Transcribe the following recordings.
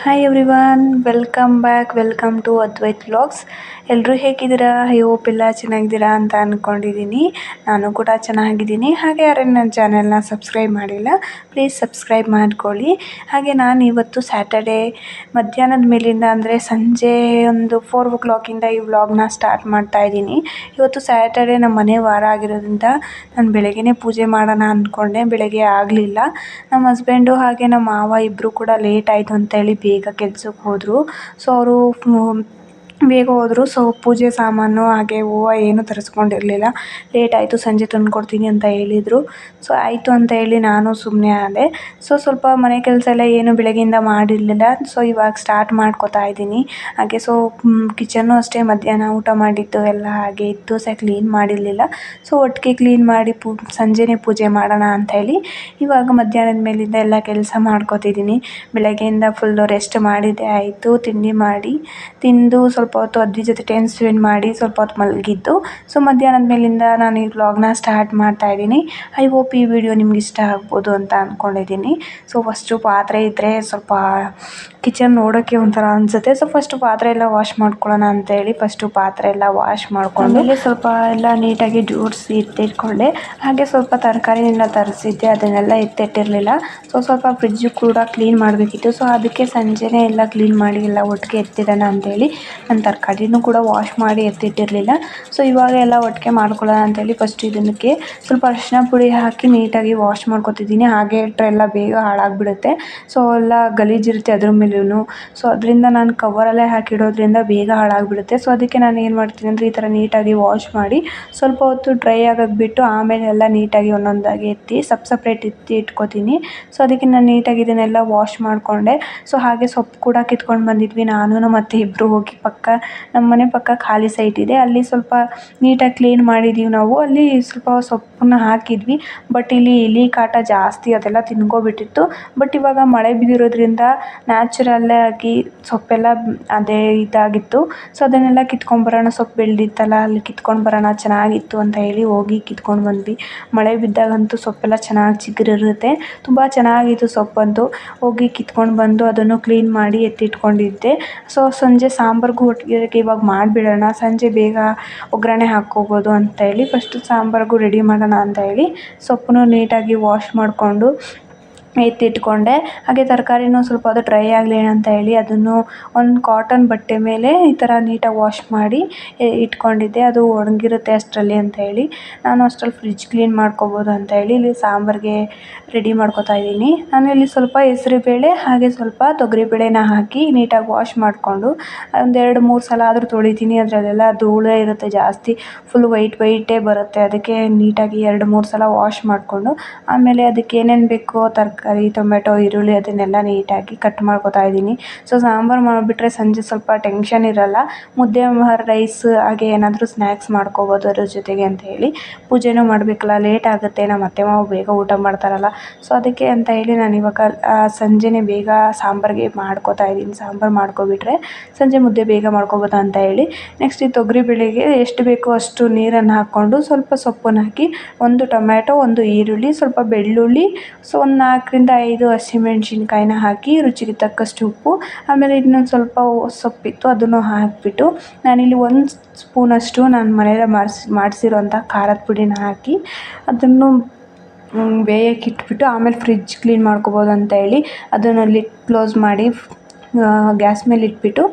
Hi everyone welcome back welcome to Advait vlogs ಎಲ್ಲರೂ ಹೇಗಿದ್ದೀರಾ? I hope ಎಲ್ಲ ಚೆನ್ನಾಗಿದ್ದೀರಾ ಅಂತ ಅಂದ್ಕೊಂಡಿದ್ದೀನಿ ನಾನು ಕೂಡ ಚೆನ್ನಾಗಿದ್ದೀನಿ. ಹಾಗೆ ಯಾರೇ ನನ್ನ ಚಾನೆಲ್ನ ಸಬ್ಸ್ಕ್ರೈಬ್ ಮಾಡಿಲ್ಲ ಪ್ಲೀಸ್ ಸಬ್ಸ್ಕ್ರೈಬ್ ಮಾಡ್ಕೊಳ್ಳಿ. ಹಾಗೆ ನಾನು ಇವತ್ತು ಸ್ಯಾಟರ್ಡೇ ಮಧ್ಯಾಹ್ನದ ಮೇಲಿಂದ ಅಂದರೆ ಸಂಜೆ ಒಂದು ಫೋರ್ ಓ ಕ್ಲಾಕಿಂದ ಈ ವ್ಲಾಗ್ನ ಸ್ಟಾರ್ಟ್ ಮಾಡ್ತಾ ಇದ್ದೀನಿ. ಇವತ್ತು ಸ್ಯಾಟರ್ಡೇ ನಮ್ಮ ಮನೆ ವಾರ ಆಗಿರೋದ್ರಿಂದ ನಾನು ಬೆಳಗ್ಗೆನೇ ಪೂಜೆ ಮಾಡೋಣ ಅಂದ್ಕೊಂಡೆ ಬೆಳಗ್ಗೆ ಆಗಲಿಲ್ಲ. ನಮ್ಮ ಹಸ್ಬೆಂಡು ಹಾಗೆ ನಮ್ಮ ಮಾವ ಇಬ್ಬರು ಕೂಡ ಲೇಟ್ ಆಯಿತು ಅಂತೇಳಿ ಬೇಗ ಕೆಲ್ಸಕ್ಕೆ ಹೋದರು. ಸೊ ಅವರು ಬೇಗ ಹೋದರು. ಸೊ ಪೂಜೆ ಸಾಮಾನು, ಹಾಗೆ ಹೂವು ಏನೂ ತರಿಸ್ಕೊಂಡಿರ್ಲಿಲ್ಲ. ಲೇಟ್ ಆಯಿತು, ಸಂಜೆ ತಂದುಕೊಡ್ತೀನಿ ಅಂತ ಹೇಳಿದರು. ಸೊ ಆಯಿತು ಅಂತ ಹೇಳಿ ನಾನು ಸುಮ್ಮನೆ ಆದೆ. ಸೊ ಸ್ವಲ್ಪ ಮನೆ ಕೆಲಸ ಎಲ್ಲ ಏನು ಬೆಳಗ್ಗೆಯಿಂದ ಮಾಡಿರಲಿಲ್ಲ. ಸೊ ಇವಾಗ ಸ್ಟಾರ್ಟ್ ಮಾಡ್ಕೊತಾ ಇದ್ದೀನಿ. ಹಾಗೆ ಸೊ ಕಿಚನ್ನು ಅಷ್ಟೇ. ಮಧ್ಯಾಹ್ನ ಊಟ ಮಾಡಿದ್ದು ಎಲ್ಲ ಹಾಗೆ ಇತ್ತು. ಸಹ ಕ್ಲೀನ್ ಮಾಡಿರಲಿಲ್ಲ. ಸೊ ಒಟ್ಟಿಗೆ ಕ್ಲೀನ್ ಮಾಡಿ ಪೂ, ಸಂಜೆನೇ ಪೂಜೆ ಮಾಡೋಣ ಅಂತ ಹೇಳಿ ಇವಾಗ ಮಧ್ಯಾಹ್ನದ ಮೇಲಿಂದ ಎಲ್ಲ ಕೆಲಸ ಮಾಡ್ಕೊತಿದ್ದೀನಿ. ಬೆಳಗ್ಗೆಯಿಂದ ಫುಲ್ಲು ರೆಸ್ಟ್ ಮಾಡಿದ್ದೆ ಆಯಿತು. ತಿಂಡಿ ಮಾಡಿ, ತಿಂದು ಸ್ವಲ್ಪ ಹೊತ್ತು ಅಜ್ಜಿ ಜೊತೆ ಟೈಮ್ ಸ್ಪೆಂಡ್ ಮಾಡಿ ಸ್ವಲ್ಪ ಹೊತ್ತು ಮಲಗಿದ್ದು. ಸೊ ಮಧ್ಯಾಹ್ನದ ಮೇಲಿಂದ ನಾನು ಈ ವ್ಲಾಗ್ನ ಸ್ಟಾರ್ಟ್ ಮಾಡ್ತಾ ಇದ್ದೀನಿ. ಐ ಹೋಪ್ ಈ ವಿಡಿಯೋ ನಿಮ್ಗೆ ಇಷ್ಟ ಆಗ್ಬೋದು ಅಂತ ಅಂದ್ಕೊಂಡಿದ್ದೀನಿ ಸೊ ಫಸ್ಟು ಪಾತ್ರೆ ಇದ್ದರೆ ಸ್ವಲ್ಪ ಕಿಚನ್ ನೋಡೋಕ್ಕೆ ಒಂಥರ ಅನಿಸುತ್ತೆ. ಸೊ ಫಸ್ಟು ಪಾತ್ರೆ ಎಲ್ಲ ವಾಶ್ ಮಾಡ್ಕೊಳ್ಳೋಣ ಅಂತೇಳಿ ಫಸ್ಟು ಪಾತ್ರೆ ಎಲ್ಲ ವಾಶ್ ಮಾಡ್ಕೊಂಡು ಸ್ವಲ್ಪ ಎಲ್ಲ ನೀಟಾಗಿ ಜೋಡಿಸಿ ಎತ್ತಿಟ್ಕೊಂಡೆ ಹಾಗೆ ಸ್ವಲ್ಪ ತರಕಾರಿನೆಲ್ಲ ತರಿಸಿದ್ದೆ, ಅದನ್ನೆಲ್ಲ ಎತ್ತಿಟ್ಟಿರಲಿಲ್ಲ. ಸೊ ಸ್ವಲ್ಪ ಫ್ರಿಜ್ಜು ಕೂಡ ಕ್ಲೀನ್ ಮಾಡಬೇಕಿತ್ತು. ಸೊ ಅದಕ್ಕೆ ಸಂಜೆನೇ ಎಲ್ಲ ಕ್ಲೀನ್ ಮಾಡಿ ಎಲ್ಲ ಒಟ್ಟಿಗೆ ಎತ್ತಿಡೋಣ ಅಂತೇಳಿ ನಾನು ತರಕಾರಿನೂ ಕೂಡ ವಾಶ್ ಮಾಡಿ ಎತ್ತಿಟ್ಟಿರಲಿಲ್ಲ. ಸೊ ಇವಾಗ ಎಲ್ಲ ಒಟ್ಟಿಗೆ ಮಾಡ್ಕೊಳ್ಳೋಣ ಅಂತೇಳಿ ಫಸ್ಟ್ ಇದಕ್ಕೆ ಸ್ವಲ್ಪ ಅರಿಶಿನ ಪುಡಿ ಹಾಕಿ ನೀಟಾಗಿ ವಾಶ್ ಮಾಡ್ಕೊತಿದ್ದೀನಿ. ಹಾಗೆ ಇಟ್ಟರೆ ಎಲ್ಲ ಬೇಗ ಹಾಳಾಗಿಬಿಡುತ್ತೆ. ಸೊ ಎಲ್ಲ ಗಲೀಜಿರುತ್ತೆ ಅದ್ರ ಮೇಲೂ ಸೊ ಅದರಿಂದ ನಾನು ಕವರಲ್ಲೇ ಹಾಕಿಡೋದ್ರಿಂದ ಬೇಗ ಹಾಳಾಗಿಬಿಡುತ್ತೆ. ಸೊ ಅದಕ್ಕೆ ನಾನು ಏನು ಮಾಡ್ತೀನಿ ಅಂದರೆ ಈ ಥರ ನೀಟಾಗಿ ವಾಶ್ ಮಾಡಿ ಸ್ವಲ್ಪ ಹೊತ್ತು ಡ್ರೈ ಆಗೋಕೆ ಬಿಟ್ಟು ಆಮೇಲೆ ಎಲ್ಲ ನೀಟಾಗಿ ಒಂದೊಂದಾಗಿ ಎತ್ತಿ ಸಪ್ ಸಪ್ರೇಟ್ ಎತ್ತಿ ಇಟ್ಕೊತೀನಿ. ಸೊ ಅದಕ್ಕೆ ನಾನು ನೀಟಾಗಿ ಇದನ್ನೆಲ್ಲ ವಾಶ್ ಮಾಡಿಕೊಂಡೆ. ಸೊ ಹಾಗೆ ಸೊಪ್ಪು ಕೂಡ ಕಿತ್ಕೊಂಡು ಬಂದಿದ್ವಿ. ನಾನು ಮತ್ತು ಇಬ್ಬರು ಹೋಗಿ ಪಕ್ಕ ನಮ್ಮ ಮನೆ ಪಕ್ಕ ಖಾಲಿ ಸೈಟ್ ಇದೆ. ಅಲ್ಲಿ ಸ್ವಲ್ಪ ನೀಟಾಗಿ ಕ್ಲೀನ್ ಮಾಡಿದೀವಿ ನಾವು. ಅಲ್ಲಿ ಸ್ವಲ್ಪ ಸೊಪ್ಪನ್ನ ಹಾಕಿದ್ವಿ. ಬಟ್ ಇಲ್ಲಿ ಇಲಿ ಕಾಟ ಜಾಸ್ತಿ ಅದೆಲ್ಲ ತಿನ್ಕೋಬಿಟ್ಟಿತ್ತು. ಬಟ್ ಇವಾಗ ಮಳೆ ಬಿದ್ದಿರೋದ್ರಿಂದ ನ್ಯಾಚುರಲ್ಲಾಗಿ ಸೊಪ್ಪೆಲ್ಲ ಅದೇ ಇದಾಗಿತ್ತು. ಸೊ ಅದನ್ನೆಲ್ಲ ಕಿತ್ಕೊಂಬರೋಣ ಸೊಪ್ಪು ಬೆಳೆದಿತ್ತಲ್ಲ, ಅಲ್ಲಿ ಕಿತ್ಕೊಂಡು ಬರೋಣ, ಚೆನ್ನಾಗಿತ್ತು ಅಂತ ಹೇಳಿ ಹೋಗಿ ಕಿತ್ಕೊಂಡು ಬಂದ್ವಿ. ಮಳೆ ಬಿದ್ದಾಗಂತೂ ಸೊಪ್ಪೆಲ್ಲ ಚೆನ್ನಾಗಿ ಚಿಗುರಿರುತ್ತೆ. ತುಂಬ ಚೆನ್ನಾಗಿತ್ತು ಸೊಪ್ಪಂತೂ. ಹೋಗಿ ಕಿತ್ಕೊಂಡು ಬಂದು ಅದನ್ನು ಕ್ಲೀನ್ ಮಾಡಿ ಎತ್ತಿಟ್ಕೊಂಡಿದ್ದೆ. ಸೊ ಸಂಜೆ ಸಾಂಬಾರ್ಗೂ ಒಟ್ಟಿಗೆ ಇವಾಗ ಮಾಡಿಬಿಡೋಣ, ಸಂಜೆ ಬೇಗ ಒಗ್ಗರಣೆ ಹಾಕ್ಕೋಬೋದು ಅಂತ ಹೇಳಿ ಫಸ್ಟು ಸಾಂಬಾರಿಗೂ ರೆಡಿ ಮಾಡೋಣ ಅಂತ ಹೇಳಿ ಸೊಪ್ಪನ್ನು ನೀಟಾಗಿ ವಾಶ್ ಮಾಡಿಕೊಂಡು ಎತ್ತಿಟ್ಕೊಂಡೆ. ಹಾಗೆ ತರಕಾರಿನೂ ಸ್ವಲ್ಪ ಅದು ಡ್ರೈ ಆಗಲಿ ಅಂತ ಹೇಳಿ ಅದನ್ನು ಒಂದು ಕಾಟನ್ ಬಟ್ಟೆ ಮೇಲೆ ಈ ಥರ ನೀಟಾಗಿ ವಾಶ್ ಮಾಡಿ ಇಟ್ಕೊಂಡಿದ್ದೆ. ಅದು ಒಣಗಿರುತ್ತೆ ಅಷ್ಟರಲ್ಲಿ ಅಂತ ಹೇಳಿ. ನಾನು ಅಷ್ಟ್ರಲ್ಲಿ ಫ್ರಿಜ್ ಕ್ಲೀನ್ ಮಾಡ್ಕೊಬೋದು ಅಂತ ಹೇಳಿ ಇಲ್ಲಿ ಸಾಂಬಾರಿಗೆ ರೆಡಿ ಮಾಡ್ಕೊತಾ ಇದ್ದೀನಿ. ನಾನು ಇಲ್ಲಿ ಸ್ವಲ್ಪ ಹೆಸ್ರುಬೇಳೆ ಹಾಗೆ ಸ್ವಲ್ಪ ತೊಗರಿಬೇಳೆನ ಹಾಕಿ ನೀಟಾಗಿ ವಾಶ್ ಮಾಡಿಕೊಂಡು ಒಂದೆರಡು ಮೂರು ಸಲ ಆದರೂ ತೊಳಿತೀನಿ. ಅದರಲ್ಲೆಲ್ಲ ಧೂಳೇ ಇರುತ್ತೆ ಜಾಸ್ತಿ. ಫುಲ್ ವೈಟ್ ವೈಟೇ ಬರುತ್ತೆ. ಅದಕ್ಕೆ ನೀಟಾಗಿ ಎರಡು ಮೂರು ಸಲ ವಾಶ್ ಮಾಡಿಕೊಂಡು, ಆಮೇಲೆ ಅದಕ್ಕೆ ಏನೇನು ಬೇಕೋ ತರಕಾರಿ ತರಕಾರಿ, ಟೊಮೆಟೊ, ಈರುಳ್ಳಿ ಅದನ್ನೆಲ್ಲ ನೀಟಾಗಿ ಕಟ್ ಮಾಡ್ಕೊತಾ ಇದ್ದೀನಿ. ಸೊ ಸಾಂಬಾರು ಮಾಡಿಬಿಟ್ರೆ ಸಂಜೆ ಸ್ವಲ್ಪ ಟೆನ್ಷನ್ ಇರೋಲ್ಲ. ಮುದ್ದೆ ರೈಸ್ ಹಾಗೆ ಏನಾದರೂ ಸ್ನ್ಯಾಕ್ಸ್ ಮಾಡ್ಕೋಬೋದು ಅದ್ರ ಜೊತೆಗೆ ಅಂತ ಹೇಳಿ. ಪೂಜೆನೂ ಮಾಡಬೇಕಲ್ಲ ಲೇಟ್ ಆಗುತ್ತೆ. ನಮ್ಮ ಅತ್ತೆ ಮಾವ ಬೇಗ ಊಟ ಮಾಡ್ತಾರಲ್ಲ. ಸೊ ಅದಕ್ಕೆ ಅಂತ ಹೇಳಿ ನಾನು ಇವಾಗ ಸಂಜೆನೇ ಬೇಗ ಸಾಂಬಾರಿಗೆ ಮಾಡ್ಕೋತಾ ಇದ್ದೀನಿ. ಸಾಂಬಾರು ಮಾಡ್ಕೊಬಿಟ್ರೆ ಸಂಜೆ ಮುದ್ದೆ ಬೇಗ ಮಾಡ್ಕೊಬೋದು ಅಂತ ಹೇಳಿ. ನೆಕ್ಸ್ಟ್ ಈ ತೊಗರಿ ಎಷ್ಟು ಬೇಕೋ ಅಷ್ಟು ನೀರನ್ನು ಹಾಕ್ಕೊಂಡು ಸ್ವಲ್ಪ ಸೊಪ್ಪನ್ನು ಹಾಕಿ, ಒಂದು ಟೊಮ್ಯಾಟೊ ಒಂದು ಈರುಳ್ಳಿ, ಸ್ವಲ್ಪ ಬೆಳ್ಳುಳ್ಳಿ, ಸೊ, ಒಂದು ನಾಲ್ಕು ನಾಲ್ಕರಿಂದ ಐದು ಹಸಿಮೆಣ್ಸಿನ್ಕಾಯಿನ ಹಾಕಿ ರುಚಿಗೆ ತಕ್ಕಷ್ಟು ಉಪ್ಪು, ಆಮೇಲೆ ಇನ್ನೊಂದು ಸ್ವಲ್ಪ ಸೊಪ್ಪಿತ್ತು, ಅದನ್ನು ಹಾಕಿಬಿಟ್ಟು ನಾನಿಲ್ಲಿ ಒಂದು ಸ್ಪೂನಷ್ಟು ನಾನು ಮನೆಯಲ್ಲೇ ಮಾಡಿಸಿ, ಮಾಡಿಸಿರೋಂಥ ಖಾರದ ಪುಡಿನ ಹಾಕಿ ಅದನ್ನು ಬೇಯಕ್ಕೆ ಇಟ್ಬಿಟ್ಟು ಆಮೇಲೆ ಫ್ರಿಜ್ ಕ್ಲೀನ್ ಮಾಡ್ಕೊಬೋದು ಅಂತ ಹೇಳಿ ಅದನ್ನು ಲಿಡ್ ಕ್ಲೋಸ್ ಮಾಡಿ ಗ್ಯಾಸ್ ಮೇಲೆ ಇಟ್ಬಿಟ್ಟು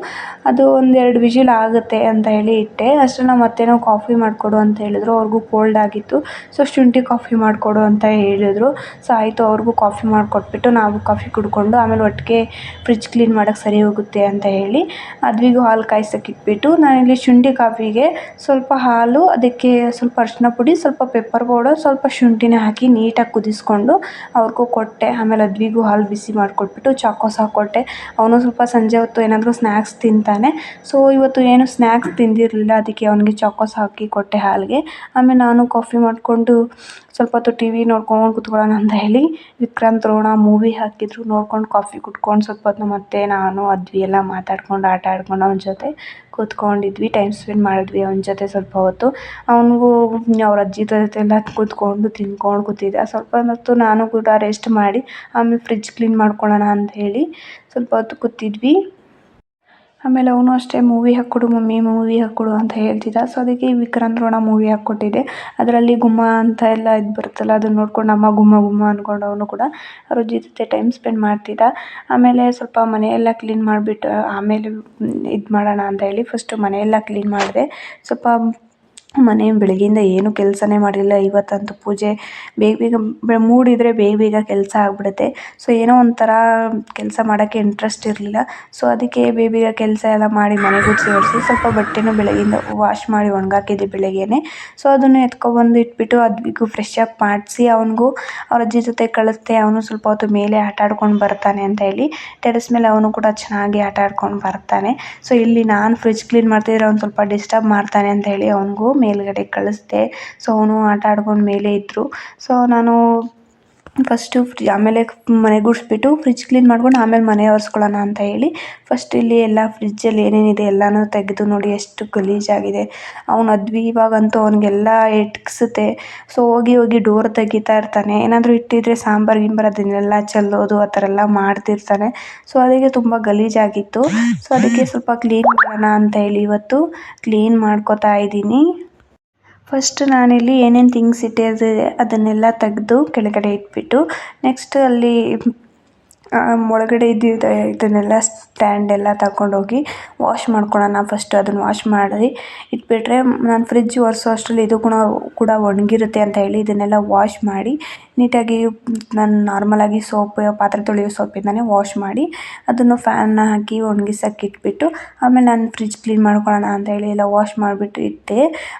ಅದು ಒಂದೆರಡು ವಿಷಿಲ್ ಆಗುತ್ತೆ ಅಂತ ಹೇಳಿ ಇಟ್ಟೆ. ಅಷ್ಟರಲ್ಲಿ ನಮ್ಮ ಅತ್ತೆನೂ ಕಾಫಿ ಮಾಡಿಕೊಡು ಅಂತ ಹೇಳಿದ್ರು. ಅವ್ರಿಗೂ ಕೋಲ್ಡ್ ಆಗಿತ್ತು. ಸೊ ಶುಂಠಿ ಕಾಫಿ ಮಾಡಿಕೊಡು ಅಂತ ಹೇಳಿದ್ರು. ಸೊ ಆಯಿತು, ಅವ್ರಿಗೂ ಕಾಫಿ ಮಾಡಿಕೊಟ್ಬಿಟ್ಟು ನಾವು ಕಾಫಿ ಕುಡ್ಕೊಂಡು ಆಮೇಲೆ ಒಟ್ಟಿಗೆ ಫ್ರಿಜ್ ಕ್ಲೀನ್ ಮಾಡೋಕ್ಕೆ ಸರಿ ಹೋಗುತ್ತೆ ಅಂತ ಹೇಳಿ ಅದ್ವಿಗೂ ಹಾಲು ಕಾಯ್ಸಕ್ಕೆ ಇಟ್ಬಿಟ್ಟು ನಾನಿಲ್ಲಿ ಶುಂಠಿ ಕಾಫಿಗೆ ಸ್ವಲ್ಪ ಹಾಲು, ಅದಕ್ಕೆ ಸ್ವಲ್ಪ ಅರಿಶಿನ ಪುಡಿ, ಸ್ವಲ್ಪ ಪೆಪ್ಪರ್ ಪೌಡರ್ ಸ್ವಲ್ಪ ಶುಂಠಿನ ಹಾಕಿ ನೀಟಾಗಿ ಕುದಿಸ್ಕೊಂಡು ಅವ್ರಿಗೂ ಕೊಟ್ಟೆ. ಆಮೇಲೆ ಅದ್ವಿಗೂ ಹಾಲು ಬಿಸಿ ಮಾಡಿಕೊಟ್ಬಿಟ್ಟು ಚಾಕೋಸ್ ಹಾಕ್ಕೊಟ್ಟೆ ಅವನು ಸ್ವಲ್ಪ ಸಂಜೆ ಹೊತ್ತು ಏನಾದರೂ ಸ್ನ್ಯಾಕ್ಸ್ ತಿಂತಾನೆ. ಸೊ ಇವತ್ತು ಏನು ಸ್ನ್ಯಾಕ್ಸ್ ತಿಂದಿರಲಿಲ್ಲ. ಅದಕ್ಕೆ ಅವನಿಗೆ ಚಾಕೋಸ್ ಹಾಕಿ ಕೊಟ್ಟೆ ಹಾಲಿಗೆ. ಆಮೇಲೆ ನಾನು ಕಾಫಿ ಮಾಡಿಕೊಂಡು ಸ್ವಲ್ಪ ಹೊತ್ತು ಟಿ ವಿ ನೋಡ್ಕೊಂಡು ಕುತ್ಕೊಳ್ಳೋಣ ಅಂತ ಹೇಳಿ ವಿಕ್ರಾಂತ್ ರೋಣ ಮೂವಿ ಹಾಕಿದ್ರು. ನೋಡ್ಕೊಂಡು ಕಾಫಿ ಕುಡ್ಕೊಂಡು ಸ್ವಲ್ಪ ಹೊತ್ತು ನಮ್ಮ ನಾನು, ಅದ್ವಿ ಎಲ್ಲ ಮಾತಾಡ್ಕೊಂಡು, ಆಟ ಆಡ್ಕೊಂಡು ಅವನ ಜೊತೆ ಕೂತ್ಕೊಂಡಿದ್ವಿ. ಟೈಮ್ ಸ್ಪೆಂಡ್ ಮಾಡಿದ್ವಿ ಅವನ ಜೊತೆ ಸ್ವಲ್ಪ ಹೊತ್ತು. ಅವನಿಗೂ ಅವ್ರ ಅಜ್ಜಿ ಜೊತೆ ಎಲ್ಲ ಕೂತ್ಕೊಂಡು ತಿನ್ಕೊಂಡು ಕೂತಿದ್ದ. ಸ್ವಲ್ಪ ಹೊತ್ತು ನಾನು ಕೂಡ ರೆಸ್ಟ್ ಮಾಡಿ ಆಮೇಲೆ ಫ್ರಿಜ್ ಕ್ಲೀನ್ ಮಾಡ್ಕೊಳ್ಳೋಣ ಅಂತ ಹೇಳಿ ಸ್ವಲ್ಪ ಹೊತ್ತು ಕೂತಿದ್ವಿ. ಆಮೇಲೆ ಅವನು ಅಷ್ಟೇ ಮೂವಿ ಹಾಕ್ಕೊಡು, ಮಮ್ಮಿ ಮೂವಿ ಹಾಕ್ಕೊಡು ಅಂತ ಹೇಳ್ತಿದ್ದ. ಸೊ ಅದಕ್ಕೆ ವಿಕ್ರಾಂತ್ ರೋಣ ಮೂವಿ ಹಾಕ್ಕೊಟ್ಟಿದ್ದೆ. ಅದರಲ್ಲಿ ಗುಮ್ಮ ಅಂತ ಎಲ್ಲ ಇದು ಬರುತ್ತಲ್ಲ, ಅದನ್ನ ನೋಡ್ಕೊಂಡು ಅಮ್ಮ ಗುಮ್ಮ ಗುಮ್ಮ ಅಂದ್ಕೊಂಡು ಅವನು ಕೂಡ ಅವ್ರ ಜೊತೆ ಟೈಮ್ ಸ್ಪೆಂಡ್ ಮಾಡ್ತಿದ್ದ. ಆಮೇಲೆ ಸ್ವಲ್ಪ ಮನೆಯೆಲ್ಲ ಕ್ಲೀನ್ ಮಾಡಿಬಿಟ್ಟು, ಆಮೇಲೆ ಇದು ಮಾಡೋಣ ಅಂತ ಹೇಳಿ ಫಸ್ಟು ಮನೆಯೆಲ್ಲ ಕ್ಲೀನ್ ಮಾಡಿದೆ. ಸ್ವಲ್ಪ ಮನೆ ಬೆಳಗ್ಗೆಯಿಂದ ಏನು ಕೆಲಸನೇ ಮಾಡಿಲ್ಲ ಇವತ್ತಂತೂ ಪೂಜೆ ಬೇಗ ಬೇಗ ಮೂಡಿದರೆ ಬೇಗ ಬೇಗ ಕೆಲಸ ಆಗಿಬಿಡುತ್ತೆ. ಸೊ, ಏನೋ ಒಂಥರ ಕೆಲಸ ಮಾಡೋಕ್ಕೆ ಇಂಟ್ರೆಸ್ಟ್ ಇರಲಿಲ್ಲ. ಸೊ, ಅದಕ್ಕೆ ಬೇಗ ಬೇಗ ಕೆಲಸ ಎಲ್ಲ ಮಾಡಿ ಮನೆ ಗುಡಿಸಿ ಒರೆಸಿ ಸ್ವಲ್ಪ ಬಟ್ಟೆನೂ ಬೆಳಗ್ಗೆಯಿಂದ ವಾಶ್ ಮಾಡಿ ಒಣಗಾಕಿದ್ದೆ ಬೆಳಗ್ಗೆನೆ. ಸೊ, ಅದನ್ನು ಎತ್ಕೊಬಂದು ಇಟ್ಬಿಟ್ಟು ಅದ್ವಿಗೂ ಫ್ರೆಶ್ ಅಪ್ ಮಾಡಿಸಿ ಅವನಿಗೂ ಅವ್ರ ಅಜ್ಜಿ ಜೊತೆ ಕಳಿಸ್ದೆ. ಅವನು ಸ್ವಲ್ಪ ಹೊತ್ತು ಮೇಲೆ ಆಟ ಆಡ್ಕೊಂಡು ಬರ್ತಾನೆ ಅಂತ ಹೇಳಿ ಟೆರೆಸ್ ಮೇಲೆ ಅವನು ಕೂಡ ಚೆನ್ನಾಗಿ ಆಟ ಆಡ್ಕೊಂಡು ಬರ್ತಾನೆ. ಸೊ, ಇಲ್ಲಿ ನಾನು ಫ್ರಿಜ್ ಕ್ಲೀನ್ ಮಾಡ್ತಿದ್ರೆ ಅವ್ನು ಸ್ವಲ್ಪ ಡಿಸ್ಟರ್ಬ್ ಮಾಡ್ತಾನೆ ಅಂತ ಹೇಳಿ ಅವನಿಗೂ ಮೇಲ್ಗಡೆ ಕಳಿಸ್ದೆ. ಸೊ ಅವನು ಆಟ ಆಡ್ಕೊಂಡು ಮೇಲೆ ಇದ್ದರು ಸೊ ನಾನು ಫಸ್ಟು ಫ್ರಿ ಆಮೇಲೆ ಮನೆ ಗುಡಿಸ್ಬಿಟ್ಟು ಫ್ರಿಜ್ ಕ್ಲೀನ್ ಮಾಡ್ಕೊಂಡು ಆಮೇಲೆ ಮನೆ ಒರೆಸ್ಕೊಳ್ಳೋಣ ಅಂತ ಹೇಳಿ ಫಸ್ಟ್ ಇಲ್ಲಿ ಎಲ್ಲ ಫ್ರಿಜ್ಜಲ್ಲಿ ಏನೇನಿದೆ ಎಲ್ಲನೂ ತೆಗೆದು ನೋಡಿ ಎಷ್ಟು ಗಲೀಜಾಗಿದೆ. ಅವ್ನು ಅದ್ವಿ ಇವಾಗಂತೂ ಅವ್ನಿಗೆಲ್ಲ ಎಟ್ಕ್ಸುತ್ತೆ. ಸೊ ಹೋಗಿ ಹೋಗಿ ಡೋರ್ ತೆಗಿತಾ ಇರ್ತಾನೆ. ಏನಾದರೂ ಇಟ್ಟಿದ್ರೆ ಸಾಂಬಾರು, ಗೀಂಬಾರು ಅದನ್ನೆಲ್ಲ ಚೆಲ್ಲೋದು, ಆ ಥರ ಎಲ್ಲ ಮಾಡ್ತಿರ್ತಾನೆ. ಸೊ ಅದಕ್ಕೆ ತುಂಬ ಗಲೀಜಾಗಿತ್ತು. ಸೊ ಅದಕ್ಕೆ ಸ್ವಲ್ಪ ಕ್ಲೀನ್ ಮಾಡೋಣ ಅಂತ ಹೇಳಿ ಇವತ್ತು ಕ್ಲೀನ್ ಮಾಡ್ಕೋತಾ ಇದ್ದೀನಿ. ಫಸ್ಟ್ ನಾನಿಲ್ಲಿ ಏನೇನು ಥಿಂಗ್ಸ್ ಇಟ್ಟಿದ್ದೆ ಅದನ್ನೆಲ್ಲ ತೆಗೆದು ಕೆಳಗಡೆ ಇಟ್ಬಿಟ್ಟು ನೆಕ್ಸ್ಟ್ ಅಲ್ಲಿ ಒಳಗಡೆ ಇದ್ದಿದ್ದ ಇದನ್ನೆಲ್ಲ ಸ್ಟ್ಯಾಂಡ್ ಎಲ್ಲ ತಗೊಂಡೋಗಿ ವಾಶ್ ಮಾಡ್ಕೊಳ್ಳೋಣ ಫಸ್ಟ್ ಅದನ್ನು ವಾಶ್ ಮಾಡಿ ಇಟ್ಬಿಟ್ರೆ ನಾನು ಫ್ರಿಜ್ ಒರೆಸೋ ಅಷ್ಟರಲ್ಲಿ ಇದು ಕೂಡ ಕೂಡ ಒಣಗಿರುತ್ತೆ ಅಂತ ಹೇಳಿ ಇದನ್ನೆಲ್ಲ ವಾಶ್ ಮಾಡಿ ನೀಟಾಗಿ ನಾನು ನಾರ್ಮಲಾಗಿ ಸೋಪ್ ಪಾತ್ರೆ ತೊಳೆಯೋ ಸೋಪಿಂದನೇ ವಾಶ್ ಮಾಡಿ ಅದನ್ನು ಫ್ಯಾನ್ನ ಹಾಕಿ ಒಣಗಿಸಕ್ಕೆ ಇಟ್ಬಿಟ್ಟು ಆಮೇಲೆ ನಾನು ಫ್ರಿಜ್ ಕ್ಲೀನ್ ಮಾಡ್ಕೊಳ್ಳೋಣ ಅಂತ ಹೇಳಿ ಎಲ್ಲ ವಾಶ್ ಮಾಡಿಬಿಟ್ಟು ಇಟ್ಟೆ.